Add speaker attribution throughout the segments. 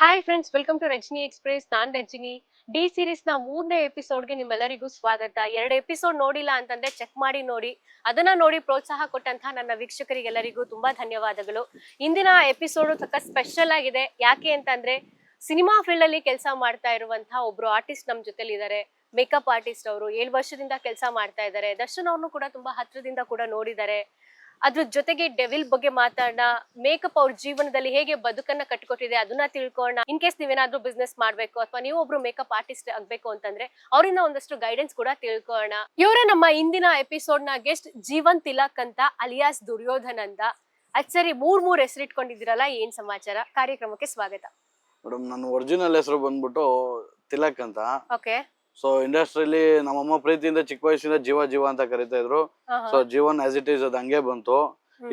Speaker 1: Hi friends welcome to Rajani express non Rajani. D ಸೀರೀಸ್ನ ಮೂರನೇ ಎಪಿಸೋಡ್ಗೆ ನಿಮ್ಮೆಲ್ಲರಿಗೂ ಸ್ವಾಗತ. ಎರಡು ಎಪಿಸೋಡ್ ನೋಡಿಲ್ಲ ಅಂತಂದ್ರೆ ಚೆಕ್ ಮಾಡಿ ನೋಡಿ. ಅದನ್ನ ನೋಡಿ ಪ್ರೋತ್ಸಾಹ ಕೊಟ್ಟಂತಹ ನನ್ನ ವೀಕ್ಷಕರಿಗೆಲ್ಲರಿಗೂ ತುಂಬಾ ಧನ್ಯವಾದಗಳು. ಇಂದಿನ ಎಪಿಸೋಡ್ ತಕ್ಕ ಸ್ಪೆಷಲ್ ಆಗಿದೆ. ಯಾಕೆ ಅಂತಂದ್ರೆ ಸಿನಿಮಾ ಫೀಲ್ಡ್ ಅಲ್ಲಿ ಕೆಲಸ ಮಾಡ್ತಾ ಇರುವಂತಹ ಒಬ್ರು ಆರ್ಟಿಸ್ಟ್ ನಮ್ ಜೊತೆಲಿ ಇದ್ದಾರೆ ಮೇಕಪ್ ಆರ್ಟಿಸ್ಟ್ ಅವರು ಏಳು ವರ್ಷದಿಂದ ಕೆಲಸ ಮಾಡ್ತಾ ಇದ್ದಾರೆ. ದರ್ಶನ್ ಅವ್ರನ್ನು ಕೂಡ ತುಂಬಾ ಹತ್ರದಿಂದ ಕೂಡ ನೋಡಿದ್ದಾರೆ. ಅದ್ರ ಜೊತೆಗೆ ಡೆವಿಲ್ ಬಗ್ಗೆ ಮಾತಾಡೋಣ ಮೇಕಪ್ ಅವ್ರ ಜೀವನದಲ್ಲಿ ಹೇಗೆ ಬದುಕನ್ನ ಕಟ್ಕೊಟ್ಟಿದೆ ಅದನ್ನ ತಿಳ್ಕೊಳ್ಳೋಣ ಇನ್ ಕೇಸ್ ನೀವೇನಾದ್ರೂ ಬಿಸ್ನೆಸ್ ಮಾಡ್ಬೇಕು ಅಥವಾ ನೀವು ಒಬ್ರು ಮೇಕಪ್ ಆರ್ಟಿಸ್ಟ್ ಆಗ್ಬೇಕು ಅಂತಂದ್ರೆ ಅವರಿಂದ ಒಂದಷ್ಟು ಗೈಡೆನ್ಸ್ ಕೂಡ ತಿಳ್ಕೊಳ್ಳೋಣ ಇವರೇ ನಮ್ಮ ಇಂದಿನ ಎಪಿಸೋಡ್ನ ಗೆಸ್ಟ್ ಜೀವನ್ ತಿಲಕ್ ಅಂತ ಅಲಿಯಾಸ್ ದುರ್ಯೋಧನ್ ಅಂತ. ಅದ್ ಸರಿ ಮೂರ್ ಮೂರ್ ಹೆಸರಿಟ್ಕೊಂಡಿದ್ದೀರಲ್ಲ ಏನ್ ಸಮಾಚಾರ? ಕಾರ್ಯಕ್ರಮಕ್ಕೆ ಸ್ವಾಗತ.
Speaker 2: ಮೇಡಮ್ ನನ್ನ ಒರಿಜಿನಲ್ ಹೆಸರು ಬಂದ್ಬಿಟ್ಟು ತಿಲಕ್ ಅಂತ.
Speaker 1: ಓಕೆ
Speaker 2: ಸೊ ಇಂಡಸ್ಟ್ರಿಲಿ ನಮ್ಮಮ್ಮ ಪ್ರೀತಿಯಿಂದ ಚಿಕ್ಕ ವಯಸ್ಸಿಂದ ಜೀವ ಜೀವ ಅಂತ ಕರಿತಾ ಇದ್ರು. So Jeevan as it is ಅದ್ ಹಂಗೆ ಬಂತು.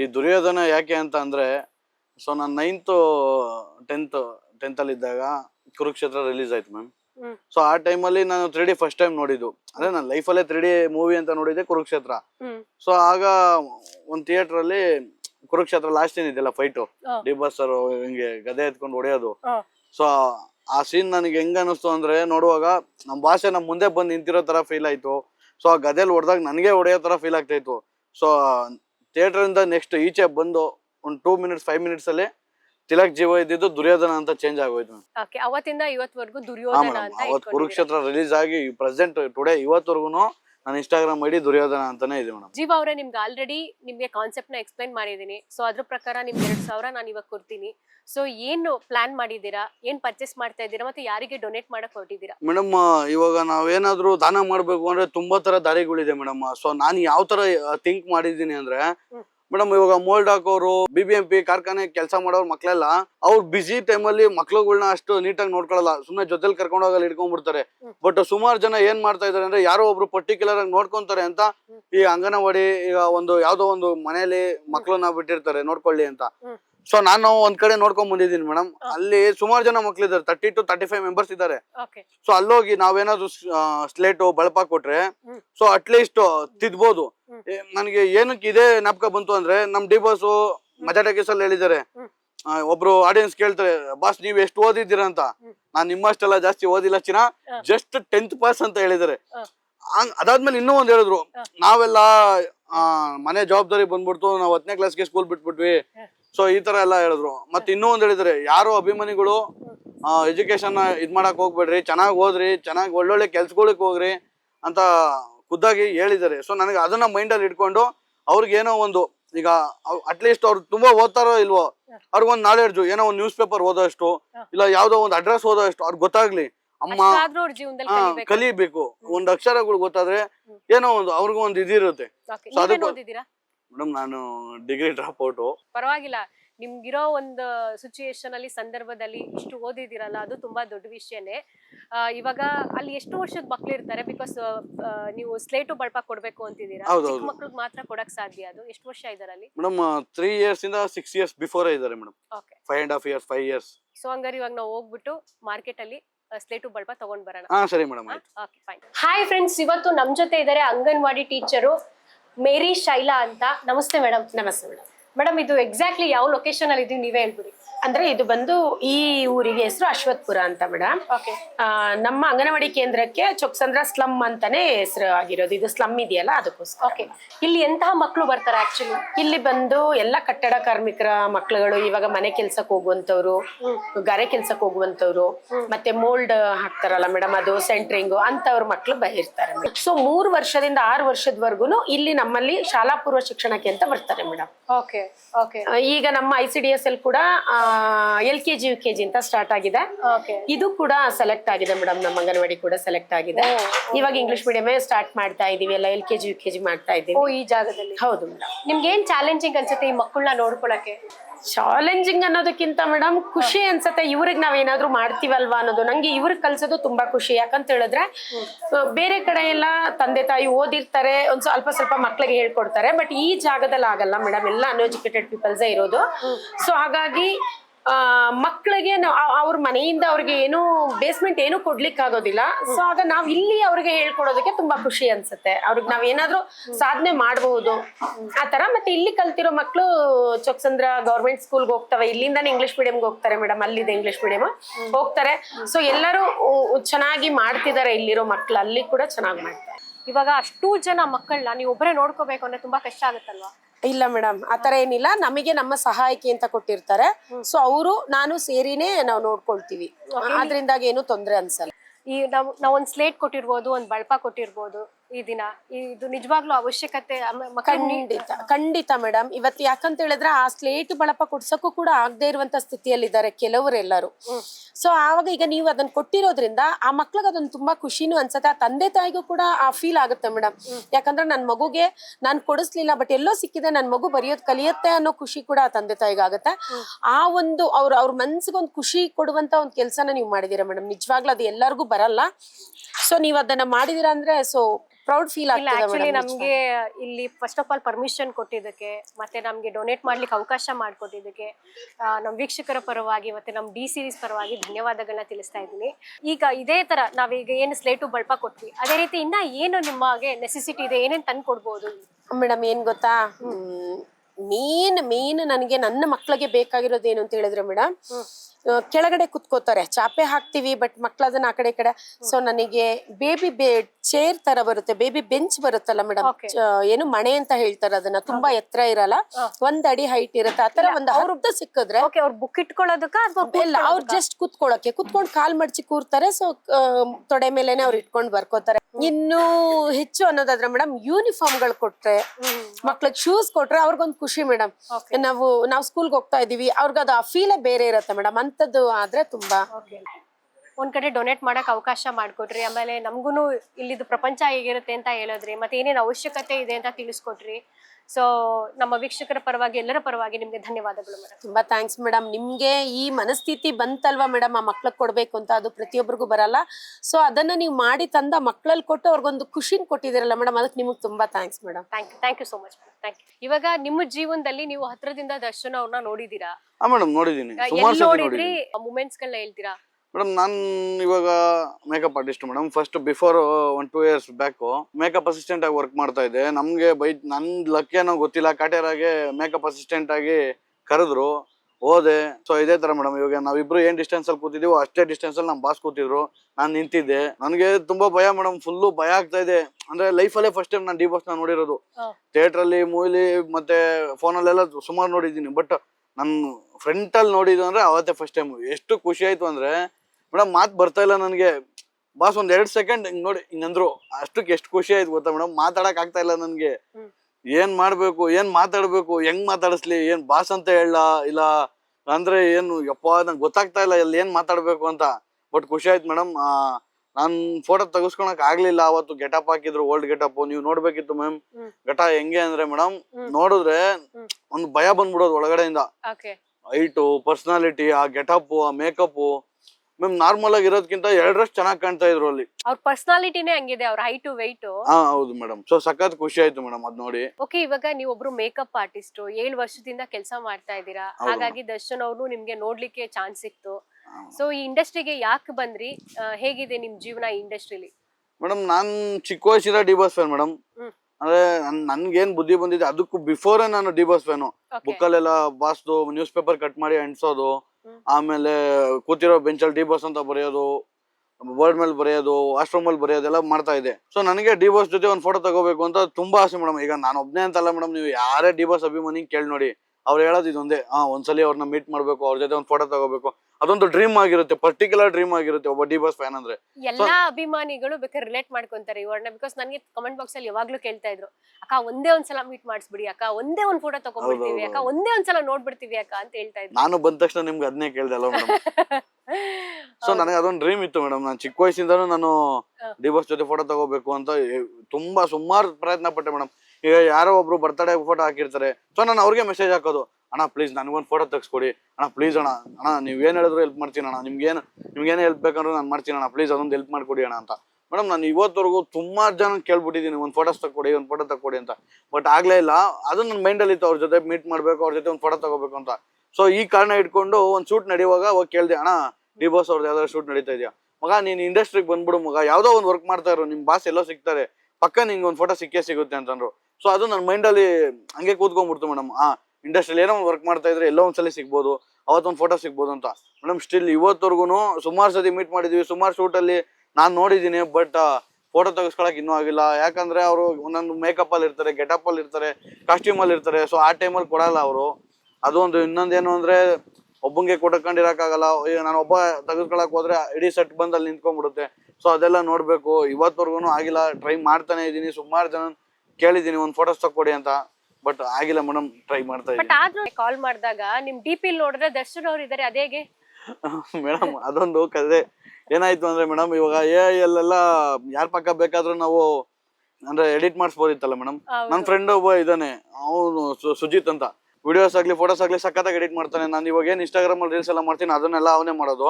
Speaker 2: ಈ ದುರ್ಯೋಧನ ಯಾಕೆ ಅಂತ ಅಂದ್ರೆ ಸೊ ನಾನು ನೈನ್ತ್ ಟೆಂತ್ ಟೆಂತ್ ಅಲ್ಲಿ ಇದ್ದಾಗ ಕುರುಕ್ಷೇತ್ರ ರಿಲೀಸ್ ಆಯ್ತು ಮ್ಯಾಮ್. ಸೊ ಆ ಅಲ್ಲಿ ನಾನು ತ್ರೀ ಡಿ ಫಸ್ಟ್ ಟೈಮ್ ನೋಡಿದ್ದು. ಅಂದ್ರೆ ನನ್ನ ಲೈಫಲ್ಲೇ ತ್ರೀ ಡಿ ಮೂವಿ ಅಂತ ನೋಡಿದ್ದೆ ಕುರುಕ್ಷೇತ್ರ. ಸೊ ಆಗ ಒಂದ್ ಥಿಯೇಟರ್ ಅಲ್ಲಿ ಕುರುಕ್ಷೇತ್ರ ಲಾಸ್ಟ್ ಏನಿದೆಯಲ್ಲ ಫೈಟು. ಡಿ ಬಸ್ ಸರ್ ಹಿಂಗೆ ಗದೆ ಎತ್ಕೊಂಡು ಹೊಡೆಯೋದು. ಸೊ ಆ ಸೀನ್ ನನಗೆ ಹೆಂಗ ಅನಿಸ್ತು ಅಂದ್ರೆ ನೋಡುವಾಗ ನಮ್ಮ ಭಾಷೆ ನಮ್ಮ ಮುಂದೆ ಬಂದು ನಿಂತಿರೋ ತರ ಫೀಲ್ ಆಯ್ತು. ಸೊ ಆ ಗದೆಲ್ ಹೊಡೆದಾಗ ನನಗೆ ಹೊಡೆಯೋ ತರ ಫೀಲ್ ಆಗ್ತಾ ಇತ್ತು. ಸೊ ಥಿಯೇಟರ್ ಇಂದ ನೆಕ್ಸ್ಟ್ ಈಚೆ ಬಂದು ಒಂದು ಟೂ ಮಿನಿಟ್ಸ್ ಫೈವ್ ಮಿನಿಟ್ಸ್ ಅಲ್ಲಿ ತಿಲಕ್ ಜೀವ ಇದ್ದಿದ್ದು ದುರ್ಯೋಧನ ಅಂತ ಚೇಂಜ್ ಆಗೋಯ್ತು.
Speaker 1: ಅವತ್ತಿಂದ ಇವತ್ವರೆಗೂ ದುರ್ಯೋಧನ
Speaker 2: ಅವತ್ ಕುರುಕ್ಷೇತ್ರ ರಿಲೀಸ್ ಆಗಿ ಪ್ರೆಸೆಂಟ್ ಟುಡೇ ಇವತ್ತವರೆಗೂ ನನ್ನ ಇನ್ಸ್ಟಾಗ್ರಾಮ್ ಐಡಿ ದುರ್ಯೋಧನ ಅಂತಾನೆ ಇದೆ ಮೇಡಮ್.
Speaker 1: ಜೀವ ಅವರೇ ನಿಮ್ಗೆ ಆಲ್ರೆಡಿ ನಿಮ್ಗೆ ಕಾನ್ಸೆಪ್ಟ್ನ ಎಕ್ಸ್ಪ್ಲೈನ್ ಮಾಡಿದ್ದೀನಿ. ಸೊ ಅದ್ರ ಪ್ರಕಾರ ನಿಮ್ಗೆ ಎರಡು ಸಾವಿರ ನಾನು ಇವಾಗ ಕೊಡ್ತೀನಿ. ಸೊ ಏನು ಪ್ಲಾನ್ ಮಾಡಿದ್ದೀರಾ? ಏನ್ ಪರ್ಚೇಸ್ ಮಾಡ್ತಾ ಇದ್ದೀರಾ? ಮತ್ತೆ ಯಾರಿಗೆ ಡೊನೇಟ್ ಮಾಡಕ್ ಹೊರಟಿದ್ದೀರಾ?
Speaker 2: ಮೇಡಮ್ ಇವಾಗ ನಾವೇನಾದ್ರೂ ದಾನ ಮಾಡ್ಬೇಕು ಅಂದ್ರೆ ತುಂಬಾ ತರ ದಾರಿಗಳಿದೆ ಮೇಡಮ್. ಸೊ ನಾನು ಯಾವ ತರ ಥಿಂಕ್ ಮಾಡಿದ್ದೀನಿ ಅಂದ್ರೆ. ಮೇಡಮ್ ಇವಾಗ ಮೋಲ್ಡ್ ಹಾಕೋರು ಬಿ ಬಿ ಎಂ ಪಿ ಕಾರ್ಖಾನೆ ಕೆಲಸ ಮಾಡೋರು ಮಕ್ಳೆಲ್ಲ ಅವ್ರು ಬಿಸಿ ಟೈಮಲ್ಲಿ ಮಕ್ಳುಗಳ್ನ ಅಷ್ಟು ನೀಟಾಗಿ ನೋಡ್ಕೊಳಲ್ಲ ಸುಮ್ಮನೆ ಜೊತೆಲಿ ಕರ್ಕೊಂಡು ಹೋಗಲ್ಲ ಇಟ್ಕೊಂಡ್ಬಿಡ್ತಾರೆ. ಬಟ್ ಸುಮಾರು ಜನ ಏನ್ ಮಾಡ್ತಾ ಇದಾರೆ ಅಂದ್ರೆ ಯಾರೋ ಒಬ್ರು ಪರ್ಟಿಕ್ಯುಲರ್ ಆಗಿ ನೋಡ್ಕೊಂತಾರೆ ಅಂತ ಈ ಅಂಗನವಾಡಿ ಈಗ ಒಂದು ಯಾವ್ದೋ ಒಂದು ಮನೆಯಲ್ಲಿ ಮಕ್ಳನ್ನ ಬಿಟ್ಟಿರ್ತಾರೆ ನೋಡ್ಕೊಳ್ಳಿ ಅಂತ. ಸೊ ನಾನು ಒಂದ್ ಕಡೆ ನೋಡ್ಕೊಂಡ್ ಬಂದಿದ್ದೀನಿ ಮೇಡಮ್. ಅಲ್ಲಿ ಸುಮಾರು ಜನ ಮಕ್ಳಿದ್ದಾರೆ thirty two thirty five members ಇದ್ದಾರೆ ಸೊ ಅಲ್ಲೋಗಿ ನಾವೇನಾದ್ರು ಸ್ಲೇಟ್ ಬಳಪ ಕೊಟ್ರೆ. ಸೊ ಅಟ್ಲೀಸ್ಟ್ ತಿದ್ಬೋದು. ನನ್ಗೆ ಏನಕ್ಕೆ ಇದೇ ನಾಪಕ ಬಂತು ಅಂದ್ರೆ ನಮ್ ಡಿ ಬಾಸ್ ಮಜಾಟಕೀಸ್ ಅಲ್ಲಿ ಹೇಳಿದ್ದಾರೆ. ಒಬ್ರು ಆಡಿಯನ್ಸ್ ಕೇಳ್ತಾರೆ ಬಾಸ್ ನೀವ್ ಎಷ್ಟು ಓದಿದ್ದೀರಾ ಅಂತ. ನಾನ್ ನಿಮ್ಮಷ್ಟೆಲ್ಲ ಜಾಸ್ತಿ ಓದಿಲ್ಲ ಚಿನ್ನ. ಜಸ್ಟ್ ಟೆಂತ್ ಪಾಸ್ ಅಂತ ಹೇಳಿದ್ದಾರೆ. ಅದಾದ್ಮೇಲೆ ಇನ್ನೂ ಒಂದ್ ಹೇಳಿದ್ರು. ನಾವೆಲ್ಲ ಮನೆ ಜವಾಬ್ದಾರಿ ಬಂದ್ಬಿಡ್ತು ನಾವ್ ಹತ್ತನೇ ಕ್ಲಾಸ್ಗೆ ಸ್ಕೂಲ್ ಬಿಟ್ಬಿಟ್ವಿ. ಸೊ ಈ ತರ ಎಲ್ಲ ಹೇಳಿದ್ರು. ಮತ್ತೆ ಇನ್ನೂ ಒಂದ್ ಹೇಳಿದ್ರೆ ಯಾರು ಅಭಿಮಾನಿಗಳು ಎಜುಕೇಶನ್ ಇದ್ ಮಾಡಕ್ ಹೋಗ್ಬೇಡ್ರಿ ಚೆನ್ನಾಗಿ ಓದ್ರಿ ಚೆನ್ನಾಗಿ ಒಳ್ಳೊಳ್ಳೆ ಕೆಲ್ಸಗಳಿಗೆ ಹೋಗ್ರಿ ಅಂತ ಖುದ್ದಾಗಿ ಹೇಳಿದ್ದಾರೆ. ಸೊ ನನಗೆ ಅದನ್ನ ಮೈಂಡ್ ಅಲ್ಲಿ ಇಟ್ಕೊಂಡು ಅವ್ರಿಗೇನೋ ಒಂದು ಈಗ ಅಟ್ಲೀಸ್ಟ್ ಅವ್ರು ತುಂಬಾ ಓದ್ತಾರೋ ಇಲ್ವೋ ಅವ್ರಿಗೊಂದು ನಾಲೆಡ್ಜು ಏನೋ ಒಂದು ನ್ಯೂಸ್ ಪೇಪರ್ ಓದೋಷ್ಟು. ಇಲ್ಲ ಯಾವ್ದೋ ಒಂದು ಅಡ್ರೆಸ್ ಓದೋಷ್ಟು ಅವ್ರಿಗೆ ಗೊತ್ತಾಗ್ಲಿ. ಅಮ್ಮ
Speaker 1: ಕಲಿಬೇಕು.
Speaker 2: ಒಂದ್ ಅಕ್ಷರಗಳು ಗೊತ್ತಾದ್ರೆ ಏನೋ ಒಂದು ಅವ್ರಿಗೂ ಒಂದು ಇದಿರುತ್ತೆ. ಮೇಡಮ್ ನಾನು ಡಿಗ್ರಿ ಡ್ರಾಪ್ ಔಟು.
Speaker 1: ಪರವಾಗಿಲ್ಲ. ನಿಮ್ಗಿರೋ ಒಂದು ಸಿಚುಯೇಷನ್ ಅಲ್ಲಿ ಸಂದರ್ಭದಲ್ಲಿ ಇಷ್ಟು ಓದಿದಿರಲ್ಲ ಅದು ತುಂಬಾ ದೊಡ್ಡ ವಿಷಯನೇ. ಆ, ಇವಾಗ ಅಲ್ಲಿ ಎಷ್ಟು ವರ್ಷದ ಮಕ್ಳು ಇರ್ತಾರೆ? ಬಿಕಾಸ್ ನೀವು ಸ್ಲೇಟು ಬಳಪ ಕೊಡ್ಬೇಕು ಅಂತಿದ್ದೀರಾ?
Speaker 2: ಹೌದು,
Speaker 1: ಚಿಕ್ಕ
Speaker 2: ಹೌದು.
Speaker 1: ಮಕ್ಳಿಗೆ ಮಾತ್ರ ಕೊಡಕ್ ಸಾಧ್ಯ ಅದು? ಎಷ್ಟು ವರ್ಷ ಇದಾರೆ ಅಲ್ಲಿ
Speaker 2: ಮೇಡಮ್ ತ್ರೀ ಇಯರ್ಸ್ ಇಂದ ಸಿಕ್ಸ್ ಇಯರ್ಸ್ ಬಿಫೋರ್ ಇದಾರೆ madam.
Speaker 1: Okay
Speaker 2: five and half years five years
Speaker 1: so ಹಂಗಾರೆ ಇವಾಗ ನಾವು ಹೋಗ್ಬಿಟ್ಟು ಮಾರ್ಕೆಟ್ ಅಲ್ಲಿ ಸ್ಲೇಟು ಬಳಪ ತಗೊಂಡ್ ಬರೋಣ.
Speaker 2: ಹಾ ಸರಿ ಮೇಡಮ್ ಆಯ್ತು.
Speaker 1: ಹಾಯ್ ಫ್ರೆಂಡ್ಸ್ ಇವತ್ತು ನಮ್ ಜೊತೆ ಇದ್ದಾರೆ ಅಂಗನವಾಡಿ ಟೀಚರು ಮೇರಿ ಶೈಲಾ ಅಂತ. ನಮಸ್ತೆ ಮೇಡಮ್.
Speaker 3: ನಮಸ್ತೆ ಮೇಡಮ್.
Speaker 1: ಮೇಡಮ್ ಇದು ಎಕ್ಸಾಕ್ಟ್ಲಿ ಯಾವ ಲೊಕೇಶನ್ ಅಲ್ಲಿ ಇದೀವಿ ನೀವೇ ಹೇಳ್ಬಿಡಿ.
Speaker 3: ಅಂದ್ರೆ ಇದು ಬಂದು ಈ ಊರಿಗೆ ಹೆಸರು ಅಶ್ವತ್ಪುರ ಅಂತ ಮೇಡಮ್
Speaker 1: ಓಕೆ
Speaker 3: ನಮ್ಮ ಅಂಗನವಾಡಿ ಕೇಂದ್ರಕ್ಕೆ ಚೊಕ್ಸಂದ್ರ ಸ್ಲಮ್ ಅಂತಾನೆ ಹೆಸರು ಆಗಿರೋದು. ಇದು ಸ್ಲಮ್ ಇದೆಯಲ್ಲ ಅದಕ್ಕೋಸ್ಕರ.
Speaker 1: ಓಕೆ ಇಲ್ಲಿ ಎಂತಹ ಮಕ್ಕಳು ಬರ್ತಾರೆ ಆಕ್ಚುಲಿ
Speaker 3: ಇಲ್ಲಿ ಬಂದು ಎಲ್ಲ ಕಟ್ಟಡ ಕಾರ್ಮಿಕರ ಮಕ್ಳುಗಳು ಇವಾಗ ಮನೆ ಕೆಲ್ಸಕ್ಕೆ ಹೋಗುವಂತವ್ರು ಗಾರೆ ಕೆಲ್ಸಕ್ಕೆ ಹೋಗುವಂತವ್ರು ಮತ್ತೆ ಮೋಲ್ಡ್ ಹಾಕ್ತಾರಲ್ಲ ಮೇಡಮ್ ಅದು ಸೆಂಟ್ರಿಂಗ್ ಅಂತವ್ರ ಮಕ್ಳು ಬ- ಇರ್ತಾರೆ. ಸೊ ಮೂರು ವರ್ಷದಿಂದ ಆರು ವರ್ಷದವರೆಗೂ ಇಲ್ಲಿ ನಮ್ಮಲ್ಲಿ ಶಾಲಾ ಪೂರ್ವ ಶಿಕ್ಷಣಕ್ಕೆ ಅಂತ ಬರ್ತಾರೆ ಮೇಡಮ್
Speaker 1: ಓಕೆ
Speaker 3: ಈಗ ನಮ್ಮ I C D S L ಕೂಡ L K G U K G ಅಂತ ಸ್ಟಾರ್ಟ್ ಆಗಿದೆ. ಇದು ಕೂಡ ಸೆಲೆಕ್ಟ್ ಆಗಿದೆ ಮೇಡಮ್ ನಮ್ಮ ಅಂಗನವಾಡಿ ಕೂಡ ಸೆಲೆಕ್ಟ್ ಆಗಿದೆ. ಇವಾಗ ಇಂಗ್ಲಿಷ್ ಮೀಡಿಯಂ ಸ್ಟಾರ್ಟ್ ಮಾಡ್ತಾ ಇದೀವಿ ಎಲ್ಲ L K G U K G ಮಾಡ್ತಾ
Speaker 1: ಓ
Speaker 3: ಇದ್ದೀವಿ
Speaker 1: ಈ ಜಾಗದಲ್ಲಿ.
Speaker 3: ಹೌದು ಮೇಡಮ್
Speaker 1: ನಿಮ್ಗೆ ಏನ್ ಚಾಲೆಂಜಿಂಗ್ ಅನ್ಸುತ್ತೆ ಈ ಮಕ್ಕಳನ್ನ ನೋಡ್ಕೊಳಕ್ಕೆ?
Speaker 3: ಚಾಲೆಂಜಿಂಗ್ ಅನ್ನೋದಕ್ಕಿಂತ ಮೇಡಮ್ ಖುಷಿ ಅನ್ಸತ್ತೆ. ಇವ್ರಿಗೆ ನಾವೇನಾದ್ರೂ ಏನಾದ್ರು ಮಾಡ್ತೀವಲ್ವಾ ಅನ್ನೋದು. ನಂಗೆ ಇವ್ರಿಗೆ ಕಲ್ಸೋದು ತುಂಬಾ ಖುಷಿ. ಯಾಕಂತ ಹೇಳಿದ್ರೆ ಬೇರೆ ಕಡೆ ಎಲ್ಲ ತಂದೆ ತಾಯಿ ಓದಿರ್ತಾರೆ ಒಂದ್ ಸ್ವಲ್ಪ ಸ್ವಲ್ಪ ಮಕ್ಳಿಗೆ ಹೇಳ್ಕೊಡ್ತಾರೆ. ಬಟ್ ಈ ಜಾಗದಲ್ಲಿ ಆಗಲ್ಲ ಮೇಡಮ್ ಎಲ್ಲ ಅನ್ಎಜುಕೇಟೆಡ್ ಪೀಪಲ್ಸೇ ಇರೋದು. ಸೊ ಹಾಗಾಗಿ ಆ- ಅವ್ರ ಮನೆಯಿಂದ ಅವ್ರಿಗೆ ಏನು ಬೇಸ್ಮೆಂಟ್ ಏನು ಕೊಡ್ಲಿಕ್ಕೆ ಆಗೋದಿಲ್ಲ. ಸೊ ಆಗ ನಾವ್ ಇಲ್ಲಿ ಅವ್ರಿಗೆ ಹೇಳ್ಕೊಡೋದಕ್ಕೆ ತುಂಬಾ ಖುಷಿ ಅನ್ಸುತ್ತೆ. ಅವ್ರಿಗೆ ನಾವ್ ಏನಾದ್ರು ಸಾಧನೆ ಮಾಡಬಹುದು ಆತರ ಮತ್ತೆ ಇಲ್ಲಿ ಕಲ್ತಿರೋ ಮಕ್ಳು ಚೊಕ್ಸಂದ್ರ ಗೌರ್ಮೆಂಟ್ ಸ್ಕೂಲ್ಗೆ ಹೋಗ್ತವೆ. ಇಲ್ಲಿಂದಾನೆ ಇಂಗ್ಲಿಷ್ ಮೀಡಿಯಂಗೆ ಹೋಗ್ತಾರೆ ಮೇಡಮ್. ಅಲ್ಲಿದೆ ಇಂಗ್ಲಿಷ್ ಮೀಡಿಯಂ ಹೋಗ್ತಾರೆ. ಸೊ ಎಲ್ಲರೂ ಚೆನ್ನಾಗಿ ಮಾಡ್ತಿದ್ದಾರೆ ಇಲ್ಲಿರೋ ಮಕ್ಳು. ಅಲ್ಲಿ ಕೂಡ ಚೆನ್ನಾಗಿ ಮಾಡ್ತಾರೆ.
Speaker 1: ಇವಾಗ ಅಷ್ಟು ಜನ ಮಕ್ಕಳನ್ನ ನೀವು ಒಬ್ಬರೇ ನೋಡ್ಕೋಬೇಕು ಅಂದ್ರೆ ತುಂಬಾ ಕಷ್ಟ ಆಗುತ್ತಲ್ವಾ?
Speaker 3: ಇಲ್ಲ ಮೇಡಮ್ ಆತರ ಏನಿಲ್ಲ. ನಮಗೆ ನಮ್ಮ ಸಹಾಯಕಿ ಅಂತ ಕೊಟ್ಟಿರ್ತಾರೆ. ಸೊ ಅವರು ನಾನು ಸೇರಿನೇ ನಾವು ನೋಡ್ಕೊಳ್ತೀವಿ. ಅದರಿಂದಾಗಿ ಏನು ತೊಂದ್ರೆ ಅನ್ಸಲ್ಲ.
Speaker 1: ಈ ನಾವು ನಾವು ಒಂದ್ ಸ್ಲೇಟ್ ಕೊಟ್ಟಿರ್ಬೋದು ಒಂದ್ ಬಳಪ ಕೊಟ್ಟಿರ್ಬೋದು. ಈ ದಿನ. ಇದು ನಿಜವಾಗ್ಲೂ ಅವಶ್ಯಕತೆ
Speaker 3: ಖಂಡಿತ ಖಂಡಿತ ಮೇಡಮ್. ಇವತ್ತು ಯಾಕಂತ ಹೇಳಿದ್ರೆ ಆ ಸ್ಲೇಟ್ ಬಳಪ ಕೊಡ್ಸಕ್ಕೂ ಕೂಡ ಆಗದೆ ಇರುವಂತ ಸ್ಥಿತಿಯಲ್ಲಿದ್ದಾರೆ ಕೆಲವರೆಲ್ಲರೂ. ಸೊ ಆವಾಗ ಈಗ ನೀವು ಅದನ್ನ ಕೊಟ್ಟಿರೋದ್ರಿಂದ ಆ ಮಕ್ಳಿಗೆ ಅದೊಂದು ತುಂಬಾ ಖುಷಿನೂ ಅನ್ಸತ್ತೆ. ಆ ತಂದೆ ತಾಯಿಗೂ ಕೂಡ ಆ ಫೀಲ್ ಆಗುತ್ತೆ ಮೇಡಮ್. ಯಾಕಂದ್ರೆ ನನ್ನ ಮಗುಗೆ ನಾನು ಕೊಡಿಸ್ಲಿಲ್ಲ ಬಟ್ ಎಲ್ಲೋ ಸಿಕ್ಕಿದೆ ನನ್ನ ಮಗು ಬರೆಯೋದ್ ಕಲಿಯುತ್ತೆ ಅನ್ನೋ ಖುಷಿ ಕೂಡ ಆ ತಂದೆ ತಾಯಿಗಾಗತ್ತೆ ಆ ಒಂದು ಅವ್ರ ಅವ್ರ ಮನ್ಸಿಗೆ ಒಂದು ಖುಷಿ ಕೊಡುವಂತ ಒಂದು ಕೆಲಸನ ನೀವು ಮಾಡಿದೀರಾ ಮೇಡಮ್. ನಿಜವಾಗ್ಲೂ ಅದು ಎಲ್ಲರಿಗೂ ಬರಲ್ಲ. ಸೊ ನೀವು ಅದನ್ನ ಮಾಡಿದೀರಾ ಅಂದ್ರೆ ಸೊ ಪ್ರೌಡ್ ಫೀಲ್
Speaker 1: ಆಕ್ಚುಲಿ ನಮ್ಗೆ ಇಲ್ಲಿ ಫಸ್ಟ್ ಆಫ್ ಆಲ್ ಪರ್ಮಿಷನ್ ಕೊಟ್ಟಿದ್ದಕ್ಕೆ ಮತ್ತೆ ನಮ್ಗೆ ಡೊನೇಟ್ ಮಾಡ್ಲಿಕ್ಕೆ ಅವಕಾಶ ಮಾಡಿಕೊಟ್ಟಿದ್ದಕ್ಕೆ ನಮ್ಮ ವೀಕ್ಷಕರ ಪರವಾಗಿ ಮತ್ತೆ ನಮ್ಮ ಡಿ ಸಿರೀಸ್ ಪರವಾಗಿ ಧನ್ಯವಾದಗಳನ್ನ ತಿಳಿಸ್ತಾ ಇದ್ದೀನಿ. ಈಗ ಇದೇ ತರ ನಾವೀಗ ಏನು ಸ್ಲೇಟು ಬಳಪ ಕೊಟ್ವಿ ಅದೇ ರೀತಿ ಇನ್ನ ಏನು ನಿಮಗೆ ನೆಸೆಸಿಟಿ ಇದೆ ಏನೇನ್ ತಂದು ಕೊಡ್ಬೋದು
Speaker 3: ಮೇಡಮ್ ಏನ್ ಗೊತ್ತಾ? ಮೇನ್ ಮೇನ್ ನನಗೆ ನನ್ನ ಮಕ್ಳಿಗೆ ಬೇಕಾಗಿರೋದು ಏನು ಅಂತ ಹೇಳಿದ್ರೆ ಮೇಡಮ್ ಕೆಳಗಡೆ ಕುತ್ಕೋತಾರೆ. ಚಾಪೆ ಹಾಕ್ತಿವಿ ಬಟ್ ಮಕ್ಳು ಅದನ್ನ ಆ ಕಡೆ ಈ ಕಡೆ. ಸೊ ನನಗೆ ಬೇಬಿ ಬೇ ಚೇರ್ ತರ ಬರುತ್ತೆ. ಬೇಬಿ ಬೆಂಚ್ ಬರುತ್ತಲ್ಲ ಮೇಡಮ್ ಏನು ಮಣೆ ಅಂತ ಹೇಳ್ತಾರೆ ಅದನ್ನ. ತುಂಬಾ ಎತ್ತರ ಇರಲ್ಲ. ಒಂದ್ ಅಡಿ ಹೈಟ್ ಇರುತ್ತೆ. ಆತರ ಒಂದು ಅವ್ರದ್ದು ಸಿಕ್ಕಿದ್ರೆ
Speaker 1: ಬುಕ್ ಇಟ್ಕೊಳ್ಳೋದಕ್ಕ
Speaker 3: ಇಲ್ಲ ಅವ್ರು ಜಸ್ಟ್ ಕುತ್ಕೊಳಕ್ಕೆ ಕುತ್ಕೊಂಡು ಕಾಲ್ ಮಡಚಿ ಕೂರ್ತಾರೆ. ಸೊ ತೊಡೆ ಮೇಲೆನೆ ಅವ್ರು ಇಟ್ಕೊಂಡ್ ಬರ್ಕೋತಾರೆ. ಇನ್ನು ಹೆಚ್ಚು ಅನ್ನೋದಾದ್ರೆ ಮೇಡಮ್ ಯೂನಿಫಾರ್ಮ್ಗಳು ಕೊಟ್ರೆ ಮಕ್ಳಿಗೆ ಶೂಸ್ ಕೊಟ್ರೆ ಅವ್ರಿಗೊಂದು ಖುಷಿ ಮೇಡಮ್. ನಾವು ನಾವು ಸ್ಕೂಲ್ಗೆ ಹೋಗ್ತಾ ಇದೀವಿ ಅವ್ರಿಗೆ ಅದು ಆ ಫೀಲೇ ಬೇರೆ ಇರುತ್ತೆ ಮೇಡಮ್. ಅಂತದ್ದು ಆದ್ರೆ ತುಂಬಾ.
Speaker 1: ಒಂದ್ ಕಡೆ ಡೊನೇಟ್ ಮಾಡಕ್ ಅವಕಾಶ ಮಾಡ್ಕೊಟ್ರಿ. ಆಮೇಲೆ ನಮ್ಗೂನು ಇಲ್ಲಿದು ಪ್ರಪಂಚ ಹೇಗಿರುತ್ತೆ ಅಂತ ಹೇಳೋದ್ರಿ. ಮತ್ತೆ ಏನೇನ್ ಅವಶ್ಯಕತೆ ಇದೆ ಅಂತ ತಿಳಿಸ್ಕೊಟ್ರಿ. ಸೊ ನಮ್ಮ ವೀಕ್ಷಕರ ಪರವಾಗಿ ಎಲ್ಲರ ಪರವಾಗಿ ನಿಮ್ಗೆ ಧನ್ಯವಾದಗಳು ಮೇಡಮ್
Speaker 3: ತುಂಬಾ ಥ್ಯಾಂಕ್ಸ್ ಮೇಡಮ್ ನಿಮ್ಗೆ ಈ ಮನಸ್ಥಿತಿ ಬಂತಲ್ವಾ ಮೇಡಮ್ ಆ ಮಕ್ಳಿಗೆ ಕೊಡ್ಬೇಕು ಅಂತ? ಅದು ಪ್ರತಿಯೊಬ್ಬರಿಗೂ ಬರಲ್ಲ. ಸೊ ಅದನ್ನ ನೀವು ಮಾಡಿ ತಂದ ಮಕ್ಳಲ್ಲಿ ಕೊಟ್ಟು ಅವ್ರಿಗೊಂದು ಖುಷಿನ ಕೊಟ್ಟಿದ್ದೀರಲ್ಲ ಮೇಡಮ್ ಅದಕ್ಕೆ ನಿಮ್ಗೆ ತುಂಬಾ thanks madam
Speaker 1: thank you thank you so much thank you ಇವಾಗ ನಿಮ್ಮ ಜೀವನದಲ್ಲಿ ನೀವು ಹತ್ರದಿಂದ ದರ್ಶನ ಅವ್ರನ್ನ ನೋಡಿದೀರಾ
Speaker 2: ಮೇಡಮ್ ನೋಡಿದೀನಿ
Speaker 1: ಎಲ್ಲಿ ನೋಡಿದ್ರಿ
Speaker 2: ನೋಡಿದೀನಿ
Speaker 1: ಮೂಮೆಂಟ್ಸ್ ಗಳನ್ನ ಹೇಳ್ತೀರಾ?
Speaker 2: ಮೇಡಮ್ ನಾನ್ ಇವಾಗ makeup artist madam. First before one two years back makeup assistant ಆಗಿ ವರ್ಕ್ ಮಾಡ್ತಾ ಇದ್ದೆ. ನಮ್ಗೆ ಬೈ ನನ್ ಲಕ್ ಏನೋ ಗೊತ್ತಿಲ್ಲ. ಕಾಟೇರಾಗೆ ಮೇಕಪ್ ಅಸಿಸ್ಟೆಂಟ್ ಆಗಿ ಕರೆದ್ರು ಹೋದೆ. ಸೊ ಇದೇ ತರ ಮೇಡಮ್ ಇವಾಗ ನಾವಿಬ್ರು ಏನ್ ಡಿಸ್ಟೆನ್ಸ್ ಅಲ್ಲಿ ಕೂತಿದೀವೋ ಅಷ್ಟೇ ಡಿಸ್ಟೆನ್ಸ್ ಅಲ್ಲಿ ನಮ್ ಬಾಸ್ ಕೂತಿದ್ರು. ನಾನ್ ನಿಂತಿದ್ದೆ. ನನಗೆ ತುಂಬಾ ಭಯ ಮೇಡಮ್ ಫುಲ್ಲು ಭಯ ಆಗ್ತಾ ಇದೆ. ಅಂದ್ರೆ ಲೈಫಲ್ಲೇ ಫಸ್ಟ್ ಟೈಮ್ ನಾನು ಡಿ ಬಾಸ್ನ ನೋಡಿರೋದು. ಥಿಯೇಟರ್ ಅಲ್ಲಿ ಮೂವಿಲಿ ಮತ್ತೆ ಫೋನ್ ಅಲ್ಲೆಲ್ಲ ಸುಮಾರು ನೋಡಿದ್ದೀನಿ. ಬಟ್ ನನ್ ಫ್ರಂಟ್ ಅಲ್ಲಿ ನೋಡಿದ್ದು ಅಂದ್ರೆ ಅವತ್ತೇ ಫಸ್ಟ್ ಟೈಮ್ ಎಷ್ಟು ಖುಷಿ ಆಯ್ತು ಅಂದ್ರೆ ಮೇಡಮ್ ಮಾತ್ ಬರ್ತಾ ಇಲ್ಲ ನನಗೆ. ಬಾಸ್ ಒಂದ್ ಎರಡ್ ಸೆಕೆಂಡ್ ಹಿಂಗ್ ನೋಡಿ ಹಿಂಗಂದ್ರು ಅಷ್ಟಕ್ಕೆ ಎಷ್ಟು ಖುಷಿ ಆಯ್ತು ಗೊತ್ತಾ ಮೇಡಮ್? ಮಾತಾಡಕ್ ಆಗ್ತಾ ಇಲ್ಲ ನನ್ಗೆ. ಏನ್ ಮಾಡ್ಬೇಕು ಏನ್ ಮಾತಾಡ್ಬೇಕು ಹೆಂಗ್ ಮಾತಾಡಿಸ್ಲಿ ಏನ್ ಬಾಸ್ ಅಂತ ಹೇಳ ಇಲ್ಲ ಅಂದ್ರೆ ಏನು ಯಪ್ಪ ನಂಗೆ ಗೊತ್ತಾಗ್ತಾ ಇಲ್ಲ ಇಲ್ಲಿ ಏನ್ ಮಾತಾಡ್ಬೇಕು ಅಂತ. ಬಟ್ ಖುಷಿ ಆಯ್ತು ಮೇಡಮ್ ನಾನ್ ಫೋಟೋ ತೆಗಿಸ್ಕೊಳಕ್ ಆಗ್ಲಿಲ್ಲ. ಅವತ್ತು ಗೆಟಪ್ ಹಾಕಿದ್ರು ಓಲ್ಡ್ ಗೆಟಪ್. ನೀವು ನೋಡ್ಬೇಕಿತ್ತು ಮ್ಯಾಮ್. ಘಟ ಹೆಂಗೆ ಅಂದ್ರೆ ಮೇಡಮ್ ನೋಡಿದ್ರೆ. ಒಂದು ಭಯ ಬಂದ್ಬಿಡೋದು ಒಳಗಡೆಯಿಂದ. ಹೈಟು ಪರ್ಸನಾಲಿಟಿ ಆ ಗೆಟಪ್ ಆ ಮೇಕಪ್ ಮ್ಯಾಮ್ ನಾರ್ಮಲ್ ಆಗಿ ಇರೋದಕ್ಕಿಂತ ಎರಡರಷ್ಟು ಚೆನ್ನಾಗಿ ಕಾಣ್ತಾ ಇದ್ರು ಅಲ್ಲಿ.
Speaker 1: ಅವ್ರ ಪರ್ಸನಾಲಿಟಿನೇ ಹಂಗಿದೆ ಅವ್ರ ಹೈಟ್ ವೆಯ್ಟ್
Speaker 2: ಹಾ ಹೌದು ಮೇಡಮ್ ಸೊ ಸಖತ್ ಖುಷಿ ಆಯ್ತು ಮೇಡಮ್ ಅದ್ ನೋಡಿ.
Speaker 1: ಓಕೆ ಇವಾಗ ನೀವು ಒಬ್ರು ಮೇಕಪ್ ಆರ್ಟಿಸ್ಟ್ ಏಳು ವರ್ಷದಿಂದ ಕೆಲಸ ಮಾಡ್ತಾ ಇದ್ದೀರಾ?
Speaker 2: ಹೌದು.
Speaker 1: ಹಾಗಾಗಿ ದರ್ಶನ್ ಅವ್ರು ನಿಮ್ಗೆ ನೋಡ್ಲಿಕ್ಕೆ ಚಾನ್ಸ್ ಸಿಕ್ತು. ಸೊ ಈ ಇಂಡಸ್ಟ್ರಿಗೆ ಯಾಕೆ ಬಂದ್ರಿ? ಆ, ಹೇಗಿದೆ ನಿಮ್ ಜೀವನ ಈ ಇಂಡಸ್ಟ್ರಿಲಿ
Speaker 2: ಮೇಡಮ್ ನಾನ್ ಚಿಕ್ಕ ವಯಸ್ಸಿದ ಡಿ ಬಾಸ್ ಫ್ಯಾನ್ ಮೇಡಮ್
Speaker 1: ಹ್ಮ್.
Speaker 2: ಅಂದ್ರೆ ನನ್ ನನ್ಗೇನ್ ಬುದ್ಧಿ ಬಂದಿದೆ ಅದಕ್ಕೂ ಬಿಫೋರ್ ನಾನು ಡಿ ಬಾಸ್ ಫ್ಯಾನು ಬುಕ್ಕಲ್ಲೆಲ್ಲ ಬಾಸ್ದು ನ್ಯೂಸ್ ಪೇಪರ್ ಕಟ್ ಮಾಡಿ ಅಂಟಿಸೋದು. ಆಮೇಲೆ ಕೂತಿರೋ ಬೆಂಚಲ್ಲಿ ಡಿ ಬಾಸ್ ಅಂತ ಬರೆಯೋದು ಬೋರ್ಡ್ ಮೇಲೆ ಬರೆಯೋದು, ವಾಶ್ರೂಮ್ ಅಲ್ಲಿ ಬರೆಯೋದೆಲ್ಲ ಮಾಡ್ತಾ ಇದೆ. ಸೊ ನನಗೆ ಡಿ ಬಾಸ್ ಜೊತೆ ಒಂದು ಫೋಟೋ ತಗೋಬೇಕು ಅಂತ ತುಂಬಾ ಆಸೆ ಮೇಡಮ್ ಈಗ ನಾನು ಒಬ್ನೇ ಅಂತಲ್ಲ ಮೇಡಮ್ ನೀವು ಯಾರೇ ಡಿ ಅಭಿಮಾನಿ ಕೇಳಿ ನೋಡಿ. ಅವ್ರು ಹೇಳೋದು ಇದೊಂದೇ. ಹಾ ಒಂದ್ಸಲಿ ಅವ್ರನ್ನ ಮೀಟ್ ಮಾಡ್ಬೇಕು ಅವ್ರ ಜೊತೆ ಒಂದು ಫೋಟೋ ತಗೋಬೇಕು. ಅದೊಂದು ಡ್ರೀಮ್ ಆಗಿರುತ್ತೆ ಪರ್ಟಿಕ್ಯುಲರ್ ಡ್ರೀಮ್ ಆಗಿರುತ್ತೆ ಒಬ್ಬ ಡಿ ಬಾಸ್ ಫ್ಯಾನ್ ಅಂದ್ರೆ.
Speaker 1: ಎಲ್ಲಾ ಅಭಿಮಾನಿಗಳು ಬೇಕಾದ್ರೆ ರಿಲೇಟ್ ಮಾಡ್ಕೊಂತಾರೆ ಇವ್ರನ್ನ ಬಿಕಾಸ್ ನನಗೆ ಕಮೆಂಟ್ ಬಾಕ್ಸ್ ಅಲ್ಲಿ ಯಾವಾಗ್ಲೂ ಕೇಳ್ತಾ ಇದ್ರು ಅಕ್ಕ ಒಂದೇ ಒಂದ್ಸಲ ಮೀಟ್ ಮಾಡಿಸ್ಬಿಡಿ ಅಕ್ಕ ಒಂದೇ ಒಂದ್ ಫೋಟೋ ತಗೊಂಡ್ಬಿಡ್ತೀವಿ ಅಕ್ಕ. ಒಂದೇ ಒಂದ್ಸಲ ನೋಡ್ಬಿಡ್ತೀವಿ ಅಕ್ಕ ಅಂತ ಹೇಳ್ತಾ ಇದ್ರು.
Speaker 2: ನಾನು ಬಂದ ತಕ್ಷಣ ನಿಮ್ಗೆ ಅದನ್ನೇ ಕೇಳ್ದೆ ಅಲ್ಲ ಸೊ ನನಗೆ ಅದೊಂದು ಡ್ರೀಮ್ ಇತ್ತು ಮೇಡಮ್ ನಾನು ಚಿಕ್ಕ ವಯಸ್ಸಿಂದನೂ ನಾನು
Speaker 1: ಹ.
Speaker 2: ಡಿ ಬಾಸ್ ಜೊತೆ ಫೋಟೋ ತಗೋಬೇಕು ಅಂತ ತುಂಬಾ ಸುಮಾರು ಪ್ರಯತ್ನ ಪಟ್ಟೆ ಮೇಡಮ್ ಈಗ ಯಾರೋ ಒಬ್ರು ಬರ್ತಡೇ ಫೋಟೋ ಹಾಕಿರ್ತಾರೆ. ಸೊ ನಾನು ಅವ್ರಿಗೆ ಮೆಸೇಜ್ ಹಾಕೋದು. ಅಣ್ಣ ಪ್ಲೀಸ್ ನನಗೊಂದು ಫೋಟೋ ತೆಗಿಸ್ಕೊಡಿ. ಅಣ್ಣ ಪ್ಲೀಸ್ ಅಣ್ಣ ಅಣ್ಣ, ನೀವು ಏನು ಹೇಳಿದ್ರು ಹೆಲ್ಪ್ ಮಾಡ್ತೀನಿ ಅಣ್ಣ. ನಿಮ್ಗೇನು ನಿಮ್ಗೇನು ಹೆಲ್ಪ್ ಬೇಕಂದ್ರೆ ನಾನು ಮಾಡ್ತೀನಿ ಅಣ್ಣ. ಪ್ಲೀಸ್ ಅದೊಂದು ಹೆಲ್ಪ್ ಮಾಡ್ಕೊಡಿ ಅಣ್ಣ ಅಂತ. ಮೇಡಮ್, ನಾನು ಇವತ್ತವರೆಗೂ ತುಂಬಾ ಜನ ಕೇಳ್ಬಿಟ್ಟಿದ್ದೀನಿ, ಒಂದು ಫೋಟೋಸ್ ತಗೊಡಿ ಒಂದು ಫೋಟೋ ತಗೊಡಿ ಅಂತ. ಬಟ್ ಆಗ್ಲೇ ಇಲ್ಲ. ಅದು ನನ್ನ ಮೈಂಡಲ್ಲಿ ಇತ್ತು. ಅವ್ರ ಜೊತೆ ಮೀಟ್ ಮಾಡ್ಬೇಕು, ಅವ್ರ ಜೊತೆ ಒಂದು ಫೋಟೋ ತಗೋಬೇಕು ಅಂತ. ಸೊ ಈ ಕಾರಣ ಇಟ್ಕೊಂಡು ಒಂದ್ ಶೂಟ್ ನಡೆಯುವಾಗ ಹೋಗಿ ಕೇಳಿದೆ, ಅಣ್ಣ, ಡಿ ಬಾಸ್ ಅವ್ರದ್ದು ಯಾವ್ದಾದ್ರು ಶೂಟ್ ನಡೀತಾ ಇದೆಯಾ? ಮಗ, ನೀನ್ ಇಂಡಸ್ಟ್ರಿಗೆ ಬಂದ್ಬಿಡು ಮಗ. ಯಾವುದೋ ಒಂದು ವರ್ಕ್ ಮಾಡ್ತಾ ಇರೋ. ನಿಮ್ ಬಾಸ್ ಎಲ್ಲೋ ಸಿಗ್ತಾರೆ. ಪಕ್ಕ ನಿಂಗೆ ಒಂದು ಫೋಟೋ ಸಿಕ್ಕೇ ಸಿಗುತ್ತೆ ಅಂತಂದ್ರು. ಸೊ ಅದು ನನ್ನ ಮೈಂಡಲ್ಲಿ ಹಂಗೆ ಕೂತ್ಕೊಂಡ್ಬಿಡ್ತು ಮೇಡಮ್ ಆ ಇಂಡಸ್ಟ್ರಿಯಲ್ಲಿ ಏನೋ ವರ್ಕ್ ಮಾಡ್ತಾ ಇದ್ರೆ ಎಲ್ಲೋ ಒಂದ್ಸಲಿ ಸಿಗ್ಬೋದು, ಅವತ್ತೊಂದು ಫೋಟೋ ಸಿಗ್ಬೋದು ಅಂತ. ಮೇಡಮ್ ಸ್ಟಿಲ್ ಇವತ್ತವರೆಗೂ ಸುಮಾರು ಸತಿ ಮೀಟ್ ಮಾಡಿದ್ವಿ, ಸುಮಾರು ಶೂಟಲ್ಲಿ ನಾನು ನೋಡಿದ್ದೀನಿ ಬಟ್ ಫೋಟೋ ತೆಗೆಸ್ಕೊಳಕ್ ಇನ್ನೂ ಆಗಿಲ್ಲ. ಯಾಕಂದ್ರೆ ಅವರು ಒಂದೊಂದು ಮೇಕಪ್ ಅಲ್ಲಿ ಇರ್ತಾರೆ ಗೆಟಪ್ ಅಲ್ಲಿ ಇರ್ತಾರೆ ಕಾಸ್ಟ್ಯೂಮ್ ಅಲ್ಲಿ ಇರ್ತಾರೆ ಸೊ ಆ ಟೈಮಲ್ಲಿ ಕೊಡಲ್ಲ ಅವರು. ಅದೊಂದು ಇನ್ನೊಂದೇನು ಅಂದ್ರೆ ಒಬ್ಬಂಗೆ ಈಗ ನಾನು ಒಬ್ಬ ತೆಗೆದ್ಕೊಳಕ್ ಹೋದ್ರೆ ಇಡೀ ಸೆಟ್ ಬಂದು ಅಲ್ಲಿ ನಿಂತ್ಕೊಂಡ್ಬಿಡುತ್ತೆ. ಸೊ ಅದೆಲ್ಲ ನೋಡ್ಬೇಕು. ಇವತ್ತವರೆಗೂ ಆಗಿಲ್ಲ ಟ್ರೈ ಮಾಡ್ತಾನೆ ಇದ್ದೀನಿ ಸುಮಾರು ಜನ ಕೇಳಿದ್ದೀನಿ ಒಂದು ಫೋಟೋಸ್ ತಕ್ಕೊಡಿ ಅಂತ. ಬಟ್ ಆಗಿಲ್ಲ ಮೇಡಮ್ ಟ್ರೈ ಮಾಡ್ತಾ
Speaker 1: ಬಟ್
Speaker 2: ಇದ್ದೀನಿ.
Speaker 1: ಆದ್ರೂ ಕಾಲ್ ಮಾಡಿದಾಗ ನಿಮ್ ಡಿ ಪಿ ನೋಡಿದ್ರೆ ದರ್ಶನ್ ಅವ್ರು ಇದಾರೆ ಅದೇಗೆ?
Speaker 2: ಮೇಡಮ್ ಅದೊಂದು ಕದೆ ಏನಾಯ್ತು ಅಂದ್ರೆ ಮೇಡಮ್ ಇವಾಗ ಎ ಯಾರ ಪಕ್ಕ ಬೇಕಾದ್ರೂ ನಾವು ಅಂದ್ರೆ ಎಡಿಟ್ ಮಾಡಿಸ್ಬೋದಿತ್ತಲ್ಲ ಮೇಡಮ್
Speaker 1: ಹೌದು.
Speaker 2: ನನ್ನ ಫ್ರೆಂಡ್ ಒಬ್ಬ ಇದ್ದಾನೆ ಅವನು ಸುಜಿತ್ ಅಂತ. ವಿಡಿಯೋಸ್ ಆಗ್ಲಿ ಫೋಟೋಸ್ ಆಗ್ಲಿ ಸಖತ್ತಾಗಿ ಎಡಿಟ್ ಮಾಡ್ತಾನೆ. ನಾನು ಇವಾಗ ಏನು ಇನ್ಸ್ಟಾಗ್ರಾಮ್ ಅಲ್ಲಿ ರೀಲ್ಸ್ ಎಲ್ಲ ಮಾಡ್ತೀನಿ ಅದನ್ನೆಲ್ಲ ಅವನೇ ಮಾಡೋದು.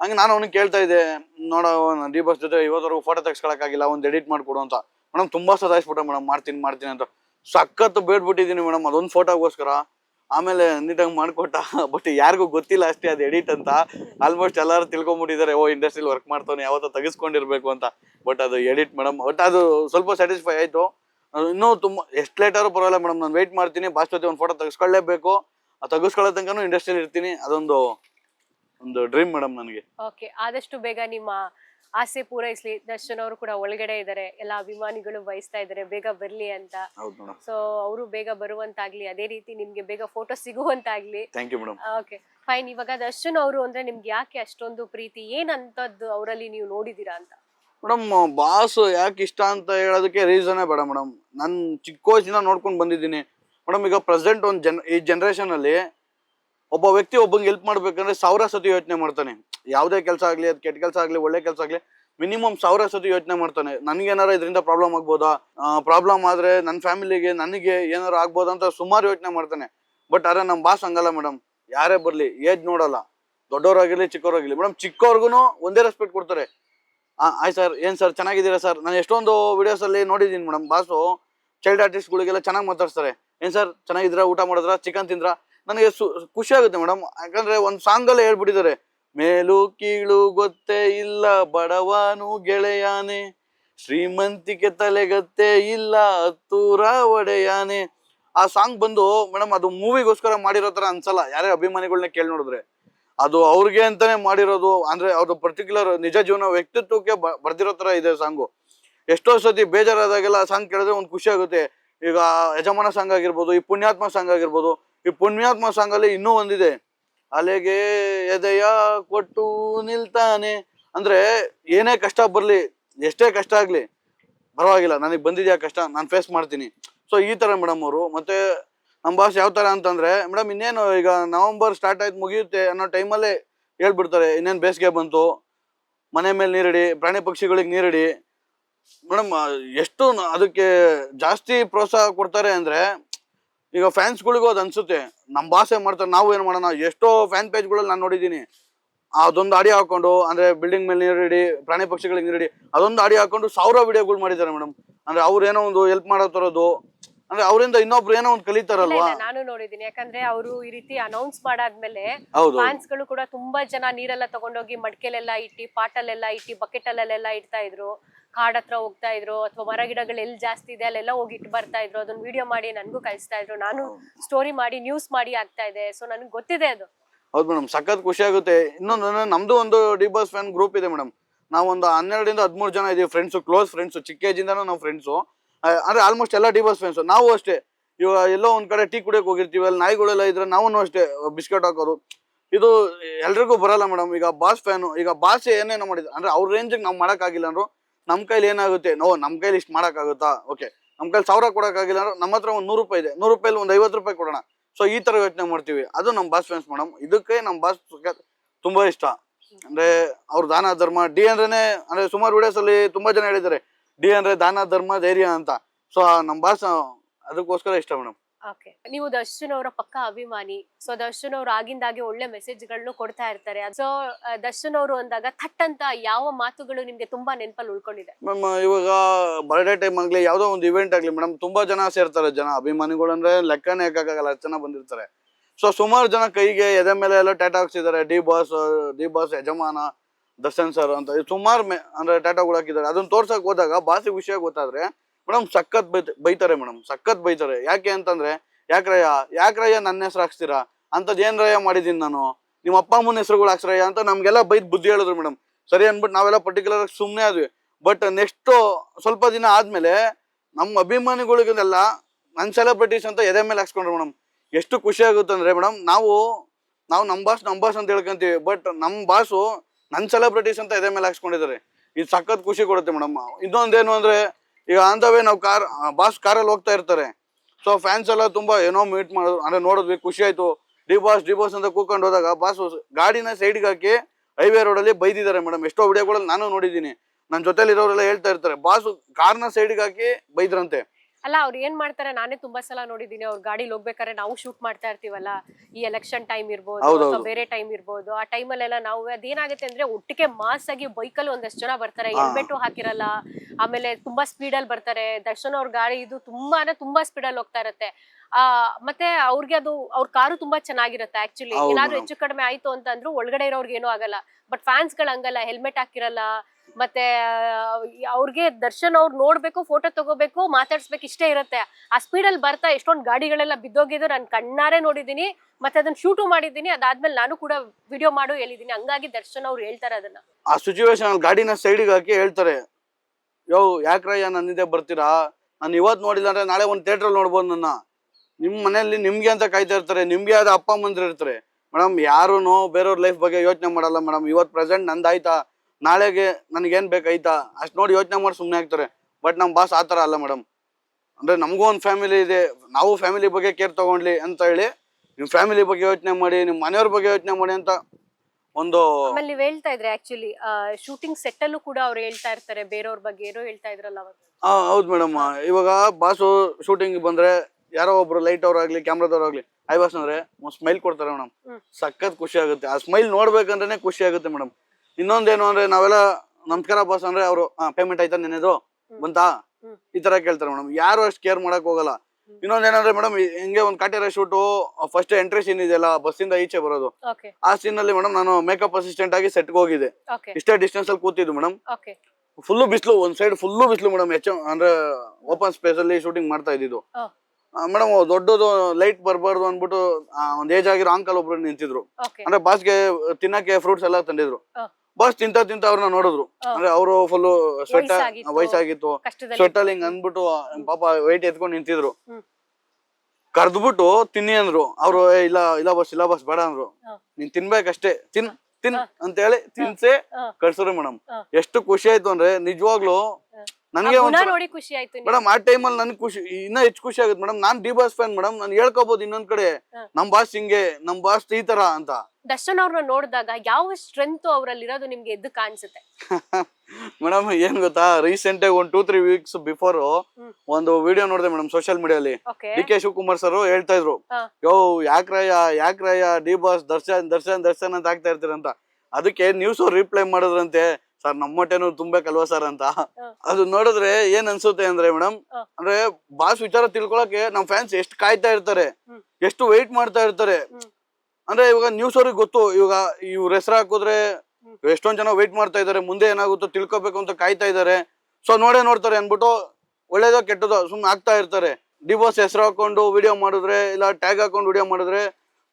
Speaker 2: ಹಂಗೆ ನಾನು ಅವ್ನಿಗೆ ಕೇಳ್ತಾ ಇದ್ದೆ ನೋಡೋ ಡಿ ಬಸ್ ಜೊತೆ ಇವತ್ತವರೆಗೂ ಫೋಟೋ ತೆಗ್ಸ್ಕೊಳಕ್ಕಾಗಿಲ್ಲ ಒಂದು ಎಡಿಟ್ ಮಾಡ್ಕೊಡು ಅಂತ. ಮೇಡಮ್ ತುಂಬಾ ಸದಾಯಿಸ್ಬಿಟ್ಟ ಮೇಡಮ್, ಮಾಡ್ತೀನಿ ಮಾಡ್ತೀನಿ ಅಂತ. ಸಖತ್ ಬೇಡ್ಬಿಟ್ಟಿದ್ದೀನಿ ಮೇಡಮ್, ಅದೊಂದು ಫೋಟೋಗೋಸ್ಕರ. ಆಮೇಲೆ ನೀಟಾಗಿ ಮಾಡ್ಕೊಟ್ಟ ಬಟ್ ಯಾರಿಗೂ ಗೊತ್ತಿಲ್ಲ ಅಷ್ಟೇ ಅದು ಎಡಿಟ್ ಅಂತ. ಆಲ್ಮೋಸ್ಟ್ ಎಲ್ಲರೂ ತಿಳ್ಕೊಂಬಿಟ್ಟಿದ್ದಾರೆ, ಓ ಇಂಡಸ್ಟ್ರಿಲಿ ವರ್ಕ್ ಮಾಡ್ತಾನೆ ಯಾವತ್ತೋ ತೆಗೆಸ್ಕೊಂಡಿರ್ಬೇಕು ಅಂತ. ಬಟ್ ಅದು ಎಡಿಟ್ ಮೇಡಮ್ ಬಟ್ ಅದು ಸ್ವಲ್ಪ ಸ್ಯಾಟಿಸ್ಫೈ ಆಯ್ತು. ಇನ್ನೂ ತುಂಬ, ಎಷ್ಟು ಲೇಟ್ ಆದ್ರೂ ಪರವಾಗಿಲ್ಲ ಮೇಡಮ್, ನಾನು ವೆಯ್ಟ್ ಮಾಡ್ತೀನಿ ಬಾಸ್ ಜೊತೆ ಒಂದು ಫೋಟೋ ತೆಗೆಸ್ಕೊಳ್ಳೇಬೇಕು. ತೆಗೆಸ್ಕೊಳ್ಳೋ ತನಕನೂ ಇಂಡಸ್ಟ್ರಿಲಿ ಇರ್ತೀನಿ, ಅದೊಂದು, ಒಂದು ಡ್ರೀಮ್ ಮೇಡಮ್ ನನಗೆ.
Speaker 1: ಓಕೆ ಆದಷ್ಟು ಬೇಗ ನಿಮ್ಮ ಆಸೆ ಪೂರೈಸ್ಲಿ. ದರ್ಶನ್ ಅವರು ಕೂಡ ಒಳಗಡೆ ಇದಾರೆ. ಎಲ್ಲ ಅಭಿಮಾನಿಗಳು ಬಯಸ್ತಾ ಇದ್ದಾರೆ ಬೇಗ ಬರ್ಲಿ ಅಂತ. ಸೊ ಅವರು ಬೇಗ ಬರುವಂತಾಗ್ಲಿ. ಅದೇ ರೀತಿ ನಿಮ್ಗೆ ಬೇಗ ಫೋಟೋ ಸಿಗುವಂತಾಗ್ಲಿ. ಓಕೆ ಫೈನ್ ಇವಾಗ ದರ್ಶನ್ ಅವರು ಅಂದ್ರೆ ನಿಮ್ಗೆ ಯಾಕೆ ಅಷ್ಟೊಂದು ಪ್ರೀತಿ? ಏನಂತದ್ದು ಅವರಲ್ಲಿ ನೀವು ನೋಡಿದೀರಾ ಅಂತ?
Speaker 2: ಮೇಡಮ್ ಬಾಸ್ ಯಾಕೆ ಇಷ್ಟ ಅಂತ ಹೇಳೋದಕ್ಕೆ ರೀಸನ್ ಬೇಡ ಮೇಡಮ್ ನಾನು ಚಿಕ್ಕ ವಯಸ್ಸಿನ ನೋಡ್ಕೊಂಡು ಬಂದಿದ್ದೀನಿ. ಮೇಡಮ್ ಈಗ ಪ್ರೆಸೆಂಟ್ ಒಂದು ಜನ ಈ ಜನರೇಷನ್ ಅಲ್ಲಿ ಒಬ್ಬ ವ್ಯಕ್ತಿ ಒಬ್ಬಂಗೆ ಹೆಲ್ಪ್ ಮಾಡ್ಬೇಕಂದ್ರೆ ಸಾವಿರ ಸತಿ ಯೋಚನೆ ಮಾಡ್ತಾನೆ. ಯಾವುದೇ ಕೆಲಸ ಆಗಲಿ, ಅದು ಕೆಟ್ಟ ಕೆಲಸ ಆಗಲಿ, ಒಳ್ಳೆ ಕೆಲಸ ಆಗಲಿ ಮಿನಿಮಮ್ ಸಾವಿರ ಸತಿ ಯೋಚನೆ ಮಾಡ್ತಾನೆ. ನನಗೇನಾರ ಇದರಿಂದ ಪ್ರಾಬ್ಲಮ್ ಆಗ್ಬೋದಾ? ಪ್ರಾಬ್ಲಮ್ ಆದರೆ ನನ್ನ ಫ್ಯಾಮಿಲಿಗೆ ನನಗೆ ಏನಾರು ಆಗ್ಬೋದಾ ಅಂತ ಸುಮಾರು ಯೋಚನೆ ಮಾಡ್ತಾನೆ. ಬಟ್ ಅರೆ ನಮ್ಮ ಬಾಸ್ ಹಂಗಲ್ಲ ಮೇಡಮ್ ಯಾರೇ ಬರಲಿ ಏಜ್ ನೋಡಲ್ಲ. ದೊಡ್ಡವರಾಗಿರಲಿ ಚಿಕ್ಕವರಾಗಿರಲಿ ಮೇಡಮ್ ಚಿಕ್ಕವ್ರಿಗೂ ಒಂದೇ ರೆಸ್ಪೆಕ್ಟ್ ಕೊಡ್ತಾರೆ. ಆಯ್ತು ಸರ್ ಏನು ಸರ್ ಚೆನ್ನಾಗಿದ್ದೀರಾ ಸರ್ ನಾನು ಎಷ್ಟೊಂದು ವಿಡಿಯೋಸ್ ಅಲ್ಲಿ ನೋಡಿದ್ದೀನಿ ಮೇಡಮ್ ಬಾಸು ಚೈಲ್ಡ್ ಆರ್ಟಿಸ್ಟ್ಗಳಿಗೆಲ್ಲ ಚೆನ್ನಾಗಿ ಮಾತಾಡ್ತಾರೆ ಏನು ಸರ್ ಚೆನ್ನಾಗಿದ್ದೀರಾ? ಊಟ ಮಾಡಿದ್ರಾ? ಚಿಕನ್ ತಿಂದ್ರಾ? ನನಗೆ ಖುಷಿ ಆಗುತ್ತೆ ಮೇಡಮ್. ಯಾಕಂದ್ರೆ ಒಂದು ಸಾಂಗಲ್ಲೇ ಹೇಳ್ಬಿಟ್ಟಿದ್ದಾರೆ, ಮೇಲು ಕೀಳು ಗೊತ್ತೇ ಇಲ್ಲ, ಬಡವನು ಗೆಳೆಯಾನೆ, ಶ್ರೀಮಂತಿಕೆ ತಲೆಗತ್ತೆ ಇಲ್ಲ ಹತ್ತೂರ ಒಡೆಯಾನೆ. ಆ ಸಾಂಗ್ ಬಂದು ಮೇಡಮ್ ಅದು ಮೂವಿಗೋಸ್ಕರ ಮಾಡಿರೋ ತರ ಅನ್ಸಲ್ಲ. ಯಾರೇ ಅಭಿಮಾನಿಗಳನ್ನ ಕೇಳಿ ನೋಡಿದ್ರೆ. ಅದು ಅವ್ರಿಗೆ ಅಂತಾನೆ ಮಾಡಿರೋದು, ಅಂದ್ರೆ ಅದು ಪರ್ಟಿಕ್ಯುಲರ್ ನಿಜ ಜೀವನ ವ್ಯಕ್ತಿತ್ವಕ್ಕೆ ಬರ್ದಿರೋ ತರ ಇದೆ ಸಾಂಗು. ಎಷ್ಟೋ ಸತಿ ಬೇಜಾರಾದಾಗೆಲ್ಲ ಸಾಂಗ್ ಕೇಳಿದ್ರೆ ಒಂದು ಖುಷಿ ಆಗುತ್ತೆ. ಈಗ ಯಜಮಾನ ಸಾಂಗ್ ಆಗಿರ್ಬೋದು, ಈ ಪುಣ್ಯಾತ್ಮ ಸಾಂಗ್ ಆಗಿರ್ಬೋದು ಈ ಪುಣ್ಯಾತ್ಮ ಸಾಂಗಲ್ಲಿ ಇನ್ನೂ ಒಂದಿದೆ. ಅಲೆಗೆ ಎದೆಯ ಕೊಟ್ಟು ನಿಲ್ತಾನೆ. ಅಂದ್ರೆ ಏನೇ ಕಷ್ಟ ಬರಲಿ, ಎಷ್ಟೇ ಕಷ್ಟ ಆಗಲಿ, ಪರವಾಗಿಲ್ಲ, ನನಗೆ ಬಂದಿದ್ಯಾ ಕಷ್ಟ, ನಾನು ಫೇಸ್ ಮಾಡ್ತೀನಿ. ಸೊ ಈ ತರ ಮೇಡಮ್ ಅವರು, ಮತ್ತೆ ನಮ್ಮ ಬಾಸ್ ಯಾವ ತರ ಅಂತಂದರೆ ಮೇಡಮ್ ಇನ್ನೇನು, ಈಗ ನವೆಂಬರ್ ಸ್ಟಾರ್ಟ್ ಆಯ್ತು, ಮುಗಿಯುತ್ತೆ ಅನ್ನೋ ಟೈಮಲ್ಲೇ ಹೇಳ್ಬಿಡ್ತಾರೆ, ಇನ್ನೇನು ಬೇಸಿಗೆ ಬಂತು, ಮನೆ ಮೇಲೆ ನೀರಿಡಿ, ಪ್ರಾಣಿ ಪಕ್ಷಿಗಳಿಗೆ ನೀರಿಡಿ. ಮೇಡಮ್ ಎಷ್ಟು ಅದಕ್ಕೆ ಜಾಸ್ತಿ ಪ್ರೋತ್ಸಾಹ ಕೊಡ್ತಾರೆ ಅಂದ್ರೆ ಈಗ ಫ್ಯಾನ್ಸ್ಗಳಿಗೂ ಅದು ಅನ್ಸುತ್ತೆ. ನಮ್ಮ ಭಾಷೆ ಮಾಡ್ತಾರೆ ನಾವು ಏನು ಮಾಡೋಣ? ಎಷ್ಟೋ ಫ್ಯಾನ್ ಪೇಜ್ಗಳಲ್ಲಿ ನಾನು ನೋಡಿದ್ದೀನಿ. ಅದೊಂದು ಆಡಿಯೋ ಹಾಕೊಂಡು ಅಂದ್ರೆ ಬಿಲ್ಡಿಂಗ್ ಮೇಲೆ ನೀರಿಡಿ ಪ್ರಾಣಿ ಪಕ್ಷಿಗಳಿಗೆ ನೀರಿಡಿ ಅದೊಂದು ಆಡಿಯೋ ಹಾಕೊಂಡು ಸಾವಿರ ವಿಡಿಯೋಗಳು ಮಾಡಿದ್ದಾರೆ ಮೇಡಮ್ ಅಂದ್ರೆ ಅವ್ರೇನೋ ಏನೋ ಒಂದು ಹೆಲ್ಪ್ ಮಾಡೋ ತರೋದು ಅಂದ್ರೆ ಅವರಿಂದ ಇನ್ನೊಬ್ರು ಏನೋ ಒಂದು ಕಲಿತಾರಲ್ವಾ?
Speaker 1: ನಾನು ನೋಡಿದೀನಿ ಯಾಕಂದ್ರೆ ಅವರು ಈ ರೀತಿ ಅನೌನ್ಸ್ ಮಾಡಾದ್ಮೇಲೆ ಫ್ಯಾನ್ಸ್ಗಳು ಕೂಡ ತುಂಬಾ ಜನ ನೀರೆಲ್ಲ ತಗೊಂಡೋಗಿ ಮಡಿಕೆಲೆಲ್ಲ ಇಟ್ಟಿ ಪಾಟಲ್ಲೆಲ್ಲ ಇಟ್ಟಿ ಬಕೆಟ್ ಅಲ್ಲೆಲ್ಲ ಇಡ್ತಾ ಇದ್ರು. ಕಾಡ್ ಹತ್ರ ಹೋಗ್ತಾ ಇದ್ರು ಅಥವಾ ಮರ ಗಿಡಗಳು ಎಲ್ಲಿ ಜಾಸ್ತಿ ಇದೆ ಅಲ್ಲೆಲ್ಲ ಹೋಗಿ ಇಟ್ಟು ಬರ್ತಾ ಇದ್ರು. ಅದನ್ನ ವಿಡಿಯೋ ಮಾಡಿ ನನ್ಗೂ ಕಳಿಸ್ತಾ ಇದ್ರು. ನಾನು ಸ್ಟೋರಿ ಮಾಡಿ ನ್ಯೂಸ್ ಮಾಡಿ ಆಗ್ತಾ ಇದೆ. ಸೊ ನನ್ಗೆ ಗೊತ್ತಿದೆ ಅದು.
Speaker 2: ಹೌದು ಮೇಡಮ್ ಸಖತ್ ಖುಷಿ ಆಗುತ್ತೆ. ಇನ್ನೊಂದು ನಮ್ದು ಒಂದು ಡಿ ಬಾಸ್ ಫ್ಯಾನ್ ಗ್ರೂಪ್ ಇದೆ ಮೇಡಮ್ ನಾವು ಒಂದು ಹನ್ನೆರಡರಿಂದ ಹದಿಮೂರು ಜನ ಇದೀವಿ ಫ್ರೆಂಡ್ಸ್ ಕ್ಲೋಸ್ ಫ್ರೆಂಡ್ಸ್ ಚಿಕ್ಕ ಏಜಿಂದನೂ ನಾವು ಫ್ರೆಂಡ್ಸು ಅಂದ್ರೆ ಆಲ್ಮೋಸ್ಟ್ ಎಲ್ಲ ಡಿ ಬಾಸ್ ಫ್ರೆಂಡ್ಸು ನಾವು ಅಷ್ಟೇ. ಇವಾಗ ಎಲ್ಲೋ ಒಂದ್ ಕಡೆ ಟೀ ಕುಡಿಯೋಕೆ ಹೋಗಿರ್ತೀವಿ. ಅಲ್ಲಿ ನಾಯಿಗಳೆಲ್ಲ ಇದ್ರೆ ನಾವು ಅಷ್ಟೇ ಬಿಸ್ಕೆಟ್ ಹಾಕೋರು ಇದು ಎಲ್ರಿಗೂ ಬರಲ್ಲ ಮೇಡಮ್ ಈಗ ಬಾಸ್ ಫ್ಯಾನು ಈಗ ಬಾಸ್ ಏನೇನೋ ಮಾಡಿದ್ರು ಅಂದ್ರೆ ಅವ್ರ ರೇಂಜ್ ನಾವು ಮಾಡೋಕ್ಕಾಗಿಲ್ಲ ಅಂದ್ರು ನಮ್ಮ ಕೈಲಿ ಏನಾಗುತ್ತೆ? ನೋ ನಮ್ಮ ಕೈಲಿ ಇಷ್ಟು ಮಾಡೋಕ್ಕಾಗುತ್ತಾ? ಓಕೆ ನಮ್ಮ ಕೈಲಿ ಸಾವಿರ ಕೊಡೋಕ್ಕಾಗಿಲ್ಲ ಅಂದ್ರೆ ನಮ್ಮ ಹತ್ರ ಒಂದು ನೂರು ರೂಪಾಯಿ ಇದೆ. ನೂರು ರೂಪಾಯಲ್ಲಿ ಒಂದು ಐವತ್ತು ರೂಪಾಯಿ ಕೊಡೋಣ. ಸೊ ಈ ತರ ಯೋಚನೆ ಮಾಡ್ತೀವಿ. ಅದು ನಮ್ಮ ಬಾಸ್ ಫ್ರೆಂಡ್ಸ್ ಮೇಡಮ್ ಇದಕ್ಕೆ ನಮ್ಮ ಬಾಸ್ ತುಂಬಾ ಇಷ್ಟ. ಅಂದ್ರೆ ಅವ್ರ ದಾನ, ಧರ್ಮ, ಡಿ ಅಂದ್ರೆ ಅಂದ್ರೆ ಸುಮಾರು ವಿಡಿಯೋಸ್ ಅಲ್ಲಿ ತುಂಬಾ ಜನ ಹೇಳಿದ್ದಾರೆ. ಡಿ ಅಂದ್ರೆ ದಾನ, ಧರ್ಮ, ಧೈರ್ಯ ಅಂತ. ಸೊ ನಮ್ಮ ಬಾಸ್ ಅದಕ್ಕೋಸ್ಕರ ಇಷ್ಟ ಮೇಡಮ್
Speaker 1: ಓಕೆ. ನೀವು ದರ್ಶನ್ ಅವರ ಪಕ್ಕ ಅಭಿಮಾನಿ. ಸೊ ದರ್ಶನ್ ಅವರು ಆಗಿಂದಾಗೆ ಒಳ್ಳೆ ಮೆಸೇಜ್ಗಳು ಕೊಡ್ತಾ ಇರ್ತಾರೆ. ಸೊ ದರ್ಶನ್ ಅವರು ಅಂದಾಗ ಥಟ್ ಅಂತ ಯಾವ ಮಾತುಗಳು ನಿಮ್ಗೆ ತುಂಬಾ ನೆನಪಲ್ಲಿ ಉಳ್ಕೊಂಡಿದೆ?
Speaker 2: ಮ್ಯಾಮ್, ಇವಾಗ ಬರ್ಡೇ ಟೈಮ್ ಆಗ್ಲಿ, ಯಾವ್ದೋ ಒಂದು ಇವೆಂಟ್ ಆಗ್ಲಿ, ಮೇಡಮ್, ತುಂಬಾ ಜನ ಸೇರ್ತಾರೆ. ಜನ ಅಭಿಮಾನಿಗಳು ಅಂದ್ರೆ ಲೆಕ್ಕನೇ ಹಾಕಕ್ಕಾಗಲ್ಲ ಜನ ಬಂದಿರ್ತಾರೆ. ಸೊ ಸುಮಾರು ಜನ ಕೈಗೆ ಎದೆ ಮೇಲೆ ಎಲ್ಲ tattoo ಹಾಕ್ಸಿದ್ದಾರೆ D Boss D Boss Yajamana, Darshan sir ಅಂತ. ಸುಮಾರು ಅಂದ್ರೆ ಟಾಟಾಗಳು ಹಾಕಿದ್ದಾರೆ. ಅದನ್ನ ತೋರ್ಸಕ್ ಹೋದಾಗ, ಬಾಸಿ ವಿಷಯ ಗೊತ್ತಾದ್ರೆ ಮೇಡಮ್ ಸಖತ್ ಬೈತ, ಬೈತಾರೆ ಮೇಡಮ್, ಸಖತ್ ಬೈತಾರೆ. ಯಾಕೆ ಅಂತಂದ್ರೆ, ಯಾಕ್ರಯ್ಯ ಯಾಕ್ರಯ್ಯ ನನ್ನ ಹೆಸರು ಹಾಕ್ಸ್ತೀರಾ? ಅಂತದ್ ಏನ್ರಯ್ಯ ಮಾಡಿದೀನಿ ನಾನು? ನಿಮ್ಮ ಅಪ್ಪ ಅಮ್ಮನ ಹೆಸರುಗಳು ಹಾಕ್ಸ್ರಯ್ಯ ಅಂತ ನಮ್ಗೆಲ್ಲ ಬೈದ್ ಬುದ್ಧಿ ಹೇಳಿದ್ರು ಮೇಡಮ್. ಸರಿ ಅನ್ಬಿಟ್ಟು ನಾವೆಲ್ಲ ಪರ್ಟಿಕ್ಯುಲರ್ ಸುಮ್ಮನೆ ಆದ್ವಿ. ಬಟ್ ನೆಕ್ಸ್ಟ್ ಸ್ವಲ್ಪ ದಿನ ಆದ್ಮೇಲೆ ನಮ್ಮ ಅಭಿಮಾನಿಗಳಿಗೆಲ್ಲ ನನ್ನ ಸೆಲೆಬ್ರಿಟೀಸ್ ಅಂತ ಎದೆ ಮೇಲೆ ಹಾಕ್ಸ್ಕೊಂಡ್ರು ಮೇಡಮ್. ಎಷ್ಟು ಖುಷಿ ಆಗುತ್ತೆ ಅಂದ್ರೆ ಮೇಡಮ್, ನಾವು ನಾವು ನಮ್ಮ ಬಾಸ್ ನಮ್ಮ ಬಾಸ್ ಅಂತ ಹೇಳ್ಕೊಂತೀವಿ. ಬಟ್ ನಮ್ಮ ಬಾಸು ನನ್ನ ಸೆಲೆಬ್ರಿಟೀಸ್ ಅಂತ ಎದೆ ಮೇಲೆ ಹಾಕ್ಸ್ಕೊಂಡಿದ್ದಾರೆ. ಇದು ಸಖತ್ ಖುಷಿ ಕೊಡುತ್ತೆ ಮೇಡಮ್. ಇನ್ನೊಂದೇನು ಅಂದ್ರೆ ಈಗ ಆನ್ ದ ವೇ ನಾವು ಕಾರ್ ಬಾಸ್ ಕಾರಲ್ಲಿ ಹೋಗ್ತಾ ಇರ್ತಾರೆ. ಸೊ ಫ್ಯಾನ್ಸ್ ಎಲ್ಲ ತುಂಬಾ ಏನೋ ಮೀಟ್ ಮಾಡೋದು ಅಂದ್ರೆ ನೋಡಿದ್ವಿ, ಖುಷಿ ಆಯ್ತು. ಡಿ ಬಾಸ್ ಡಿ ಬಾಸ್ ಅಂತ ಕೂಕೊಂಡು ಹೋದಾಗ ಬಾಸ್ ಗಾಡಿನ ಸೈಡ್ಗೆ ಹಾಕಿ ಹೈವೇ ರೋಡಲ್ಲಿ ಬೈದಿದ್ದಾರೆ ಮೇಡಮ್ ಎಷ್ಟೋ ವಿಡಿಯೋಗಳಲ್ಲಿ ನಾನು ನೋಡಿದ್ದೀನಿ. ನನ್ನ ಜೊತೆಲಿ ಇರೋರೆಲ್ಲ ಹೇಳ್ತಾ ಇರ್ತಾರೆ ಬಾಸು ಕಾರ್ನ ಸೈಡ್ಗೆ ಹಾಕಿ ಬೈದ್ರಂತೆ.
Speaker 1: ಅಲ್ಲ ಅವ್ರು ಏನ್ ಮಾಡ್ತಾರೆ? ನಾನೇ ತುಂಬಾ ಸಲ ನೋಡಿದೀನಿ ಅವ್ರ ಗಾಡಿ ಹೋಗ್ಬೇಕಾದ್ರೆ ನಾವು ಶೂಟ್ ಮಾಡ್ತಾ ಇರ್ತೀವಲ್ಲ? ಈ ಎಲೆಕ್ಷನ್ ಟೈಮ್ ಇರ್ಬೋದು ಅಥವಾ ಬೇರೆ ಟೈಮ್ ಇರ್ಬೋದು ಆ ಟೈಮಲ್ಲೆಲ್ಲ ನಾವು ಅದೇನಾಗುತ್ತೆ ಅಂದ್ರೆ ಒಟ್ಟಿಗೆ ಮಾಸ್ ಆಗಿ ಬೈಕಲ್ಲಿ ಒಂದಷ್ಟು ಜನ ಬರ್ತಾರೆ. ಹೆಲ್ಮೆಟ್ ಹಾಕಿರಲ್ಲ ಆಮೇಲೆ ತುಂಬಾ ಸ್ಪೀಡಲ್ಲಿ ಬರ್ತಾರೆ ದರ್ಶನ್ ಅವ್ರ ಗಾಡಿ ಇದು ತುಂಬಾ ಅಂದ್ರೆ ತುಂಬಾ ಸ್ಪೀಡಲ್ಲಿ ಹೋಗ್ತಾ ಇರುತ್ತೆ. ಆ ಮತ್ತೆ ಅವ್ರಿಗೆ ಅದು ಅವ್ರ ಕಾರು ತುಂಬಾ ಚೆನ್ನಾಗಿರುತ್ತೆ ಆಕ್ಚುಲಿ ಏನಾದ್ರು ಹೆಚ್ಚು ಕಡಿಮೆ ಆಯ್ತು ಅಂತ ಅಂದ್ರು ಒಳಗಡೆ ಇರೋರ್ಗೆ ಏನೂ ಆಗಲ್ಲ. ಬಟ್ ಫ್ಯಾನ್ಸ್ಗಳು ಹಂಗಲ್ಲ ಹೆಲ್ಮೆಟ್ ಹಾಕಿರಲ್ಲ ಮತ್ತೆ ಅವ್ರಿಗೆ ದರ್ಶನ್ ಅವ್ರು ನೋಡ್ಬೇಕು ಫೋಟೋ ತಗೋಬೇಕು, ಮಾತಾಡ್ಸ್ಬೇಕು ಇಷ್ಟೇ ಇರುತ್ತೆ. ಆ ಸ್ಪೀಡಲ್ಲಿ ಬರ್ತಾ ಎಷ್ಟೊಂದು ಗಾಡಿಗಳೆಲ್ಲ ಬಿದ್ದೋಗಿದ್ದು ನಾನು ಕಣ್ಣಾರೆ ನೋಡಿದೀನಿ ಮತ್ತೆ ಅದನ್ನ ಶೂಟು ಮಾಡಿದ್ದೀನಿ, ಅದಾದ್ಮೇಲೆ ನಾನು ಕೂಡ ವಿಡಿಯೋ ಮಾಡು ಹೇಳಿದೀನಿ ಹಂಗಾಗಿ ದರ್ಶನ್ ಅವ್ರು ಹೇಳ್ತಾರೆ ಅದನ್ನ.
Speaker 2: ಆ ಸಿಚುವೇಶನ್ ಅಲ್ಲಿ ಗಾಡಿನ ಸೈಡ್ ಹಾಕಿ ಹೇಳ್ತಾರೆ, ಯೋ ಯಾಕ್ರಯ್ಯ ನನ್ನಿಂದೆ ಬರ್ತೀರಾ? ನಾನು ಇವತ್ತು ನೋಡಿಲ್ಲ ಅಂದ್ರೆ ನಾಳೆ ಒಂದು ಥಿಯೇಟ್ರಲ್ಲಿ ನೋಡ್ಬೋದು ನನ್ನ. ನಿಮ್ಮ ಮನೆಯಲ್ಲಿ ನಿಮ್ಗೆ ಅಂತ ಕಾಯ್ತಾ ಇರ್ತಾರೆ, ನಿಮ್ಗೆ ಆದ ಅಪ್ಪ ಮಂದಿ ಇರ್ತಾರೆ. ಮೇಡಮ್ ಯಾರೂ ಬೇರೆಯವ್ರ ಲೈಫ್ ಬಗ್ಗೆ ಯೋಚನೆ ಮಾಡಲ್ಲ ಮೇಡಮ್ ಇವತ್ತು ಪ್ರೆಸೆಂಟ್ ನಂದಾಯ್ತಾ? ನಾಳೆಗೆ ನನಗೇನು ಬೇಕಾಯ್ತಾ? ಅಷ್ಟು ನೋಡಿ ಯೋಚನೆ ಮಾಡಿ ಸುಮ್ಮನೆ ಆಗ್ತಾರೆ. ಬಟ್ ನಮ್ಮ ಬಾಸ್ ಆ ಥರ ಅಲ್ಲ ಮೇಡಮ್ ಅಂದ್ರೆ ನಮಗೂ ಒಂದು ಫ್ಯಾಮಿಲಿ ಇದೆ. ನಾವು ಫ್ಯಾಮಿಲಿ ಬಗ್ಗೆ ಕೇರ್ ತಗೊಂಡ್ಲಿ ಅಂತ ಹೇಳಿ ನಿಮ್ಮ ಫ್ಯಾಮಿಲಿ ಬಗ್ಗೆ ಯೋಚನೆ ಮಾಡಿ ನಿಮ್ಮ ಮನೆಯವ್ರ ಬಗ್ಗೆ ಯೋಚನೆ ಮಾಡಿ ಅಂತ ಒಂದು
Speaker 1: ಆಮೇಲೆ ನೀವ್ ಹೇಳ್ತಾ ಇದ್ರೆ ಆಕ್ಚುಲಿ ಶೂಟಿಂಗ್ ಸೆಟ್ ಅಲ್ಲೂ ಕೂಡ ಅವ್ರು ಹೇಳ್ತಾ ಇರ್ತಾರೆ. ಬೇರೆಯವ್ರ ಬಗ್ಗೆ ಏನೋ ಹೇಳ್ತಾ ಇದ್ರಲ್ಲ ಅವತ್ತು
Speaker 2: ಹಾ ಹೌದು ಮೇಡಮ್ ಇವಾಗ ಬಾಸು ಶೂಟಿಂಗ್ ಬಂದ್ರೆ ಯಾರೋ ಒಬ್ರು ಲೈಟ್ ಅವ್ರಾಗ್ಲಿ ಕ್ಯಾಮ್ರಾದವ್ರಾಗ್ಲಿ ಐ ಬಾಸ್ ಅಂದ್ರೆ ಸ್ಮೈಲ್ ಕೊಡ್ತಾರೆ ಮೇಡಮ್. ಸಖತ್ ಖುಷಿ ಆಗುತ್ತೆ. ಆ ಸ್ಮೈಲ್ ನೋಡ್ಬೇಕಂದ್ರೆ ಖುಷಿ ಆಗುತ್ತೆ ಮೇಡಮ್ ಇನ್ನೊಂದೇನು ಅಂದ್ರೆ ನಾವೆಲ್ಲ ನಮಸ್ಕಾರ ಬಾಸ್ ಅಂದ್ರೆ ಅವರು ಪೇಮೆಂಟ್ ಆಯ್ತಾ ನೆನೆದು
Speaker 1: ಹ್ಮ್.
Speaker 2: ಬಂತಾ? ಈ ತರ ಕೇಳ್ತಾರೆ ಮೇಡಮ್ ಯಾರು ಅಷ್ಟು ಕೇರ್ ಮಾಡಕ್ ಹೋಗಲ್ಲ.
Speaker 1: ಇನ್ನೊಂದ್
Speaker 2: ಇನ್ನೊಂದೇನಂದ್ರೆ ಮೇಡಮ್ ಹಿಂಗೆ ಒಂದ್ Kaatera shoot first entry scene ಇದೆಯಲ್ಲ ಬಸ್ಸಿಂದ ಈಚೆ ಬರೋದು. ಆ ಸೀನ್ ಅಲ್ಲಿ ಮೇಡಮ್ ನಾನು ಮೇಕಪ್ ಅಸಿಸ್ಟೆಂಟ್ ಆಗಿ ಸೆಟ್ಗೆ ಹೋಗಿದ್ದೆ.
Speaker 1: ಓಕೆ
Speaker 2: ಇಷ್ಟೇ ಡಿಸ್ಟೆನ್ಸ್ ಅಲ್ಲಿ ಕೂತಿದ್ದು ಮೇಡಮ್
Speaker 1: ಫುಲ್
Speaker 2: ಫುಲ್ಲು ಬಿಸಿಲು ಒಂದ್ ಸೈಡ್ ಫುಲ್ಲು ಬಿಸಿಲು ಮೇಡಮ್ ಹೆಚ್ಚು ಅಂದ್ರೆ ಓಪನ್ ಸ್ಪೇಸ್ ಅಲ್ಲಿ ಶೂಟಿಂಗ್ ಮಾಡ್ತಾ ಇದ್ದಿದ್ದು. ಮೇಡಮ್ ದೊಡ್ಡದು ಲೈಟ್ ಬರಬಾರ್ದು ಅಂದ್ಬಿಟ್ಟು ಒಂದ್ ಏಜ್ ಆಗಿರೋ ಅಂಕಲ್ ಒಬ್ರು ನಿಂತಿದ್ರು. ಅಂದ್ರೆ ಬಾಸ್ಗೆ ತಿನ್ನಕ್ಕೆ ಫ್ರೂಟ್ಸ್ ಎಲ್ಲ ತಂದಿದ್ರು.
Speaker 1: ಹಾ.
Speaker 2: ಬಾಸ್ ತಿಂತ ತಿಂತ ಅವ್ರನ್ನ ನೋಡಿದ್ರು. ಅಂದ್ರೆ ಅವರು ಫುಲ್ ಸ್ವೆಟ್
Speaker 1: ವಯಸ್ಸಾಗಿತ್ತು.
Speaker 2: ಸ್ವೆಟ್ ಅಲ್ಲಿ ಹಿಂಗ್ ಅಂದ್ಬಿಟ್ಟು ಪಾಪ ವೈಟ್ ಎತ್ಕೊಂಡು ನಿಂತಿದ್ರು. ಕರ್ದ್ಬಿಟ್ಟು ತಿನ್ನಿ ಅಂದ್ರು. ಅವ್ರು "ಏ, ಇಲ್ಲ ಇಲ್ಲ ಬಸ್ ಇಲ್ಲ ಬಸ್ ಬೇಡ ಅಂದ್ರು. ನೀನ್ ತಿನ್ಬೇಕಷ್ಟೇ. ತಿನ್ ತಿನ್ ಅಂತ ಹೇಳಿ ತಿನ್ಸೆ ಕಳ್ಸ್ರಿ ಮೇಡಮ್. ಎಷ್ಟು ಖುಷಿ ಆಯ್ತು ಅಂದ್ರೆ ನಿಜವಾಗ್ಲು. ನನ್ಗೆ
Speaker 1: ಗುಣ ನೋಡಿ ಖುಷಿ ಆಯ್ತು ನಿಮ್ಗೆ.
Speaker 2: ಮೇಡಮ್ ಆ ಟೈಮಲ್ಲಿ ನನ್ ಖುಷಿ ಇನ್ನ ಹೆಚ್ಚು ಖುಷಿ ಆಗುತ್ತೆ ಮೇಡಮ್. ನಾನ್ ಡಿ ಬಾಸ್ ಫ್ಯಾನ್ ಮೇಡಮ್. ನಾನು ಹೇಳ್ಕೋಬಹುದು ಇನ್ನೊಂದ್ ಕಡೆ.
Speaker 1: ಹಾ.
Speaker 2: ನಮ್ ಬಾಸ್ ಹಿಂಗೆ ನಮ್ ಬಾಸ್ ಈ ತರ ಅಂತ.
Speaker 1: ದರ್ಶನ್ ಅವ್ರನ್ನ ನೋಡಿದಾಗ ಯಾವ ಸ್ಟ್ರೆಂತ್ ಅವರಲ್ಲಿ ಇರೋದು ನಿಮ್ಗೆ ಎದ್ದು ಕಾಣಿಸುತ್ತೆ?
Speaker 2: ಮೇಡಮ್ ಏನ್ ಗೊತ್ತಾ? ರೀಸೆಂಟ್ ಆಗಿ ಒಂದ್ two three weeks before
Speaker 1: hmm.
Speaker 2: ಒಂದು ವಿಡಿಯೋ ನೋಡಿದೆ madam social ಮೀಡಿಯಲ್ಲಿ
Speaker 1: okay
Speaker 2: D K Shivakumar sir ಹೇಳ್ತಾ ಇದ್ರು.
Speaker 1: ಹಾ.
Speaker 2: ಯೋ ಯಾಕ್ರಯ್ಯ ಯಾಕ್ರಯ್ಯ ಡಿ ಬಾಸ್ ದರ್ಶನ್ ದರ್ಶನ್ ದರ್ಶನ್ ಅಂತ ಆಗ್ತಾ ಇರ್ತೀರಂತ. ಅದಕ್ಕೆ ನ್ಯೂಸ್ ಅವ್ರು ರಿಪ್ಲೈ ಮಾಡಿದ್ರಂತೆ. ಸರ್ ನಮ್ಮ ಹೊಟ್ಟೆನೂ ತುಂಬಾ ತುಂಬೇಕಲ್ವಾ ಸರ್ ಅಂತ. ಅದು ನೋಡಿದ್ರೆ ಏನ್ ಅನ್ಸುತ್ತೆ ಅಂದ್ರೆ ಮೇಡಮ್ ಅಂದ್ರೆ ಬಾಸ್ ವಿಚಾರ ತಿಳ್ಕೊಳಕ್ಕೆ ನಮ್ ಫ್ಯಾನ್ಸ್ ಎಷ್ಟು ಕಾಯ್ತಾ ಇರ್ತಾರೆ. ಎಷ್ಟು ವೆಯ್ಟ್ ಮಾಡ್ತಾ ಇರ್ತಾರೆ. ಅಂದ್ರೆ ಇವಾಗ ನ್ಯೂಸ್ ಅವ್ರಿಗೆ ಗೊತ್ತು ಇವಾಗ ಇವ್ರ ಹೆಸರು ಹಾಕಿದ್ರೆ. ಎಷ್ಟೊಂದ್ ಜನ ವೆಯ್ಟ್ ಮಾಡ್ತಾ ಇದಾರೆ ಮುಂದೆ ಏನಾಗುತ್ತೋ ತಿಳ್ಕೊಬೇಕು ಅಂತ ಕಾಯ್ತಾ ಇದಾರೆ ಸೊ ನೋಡೇ ನೋಡ್ತಾರೆ ಅನ್ಬಿಟ್ಟು ಒಳ್ಳೇದೋ ಕೆಟ್ಟದೋ ಸುಮ್ನೆ ಆಗ್ತಾ ಇರ್ತಾರೆ. ಡಿವೋರ್ಸ್ ಹೆಸರು ಹಾಕೊಂಡು ವಿಡಿಯೋ ಮಾಡಿದ್ರೆ ಇಲ್ಲ ಟ್ಯಾಗ್ ಹಾಕೊಂಡು ವಿಡಿಯೋ ಮಾಡಿದ್ರೆ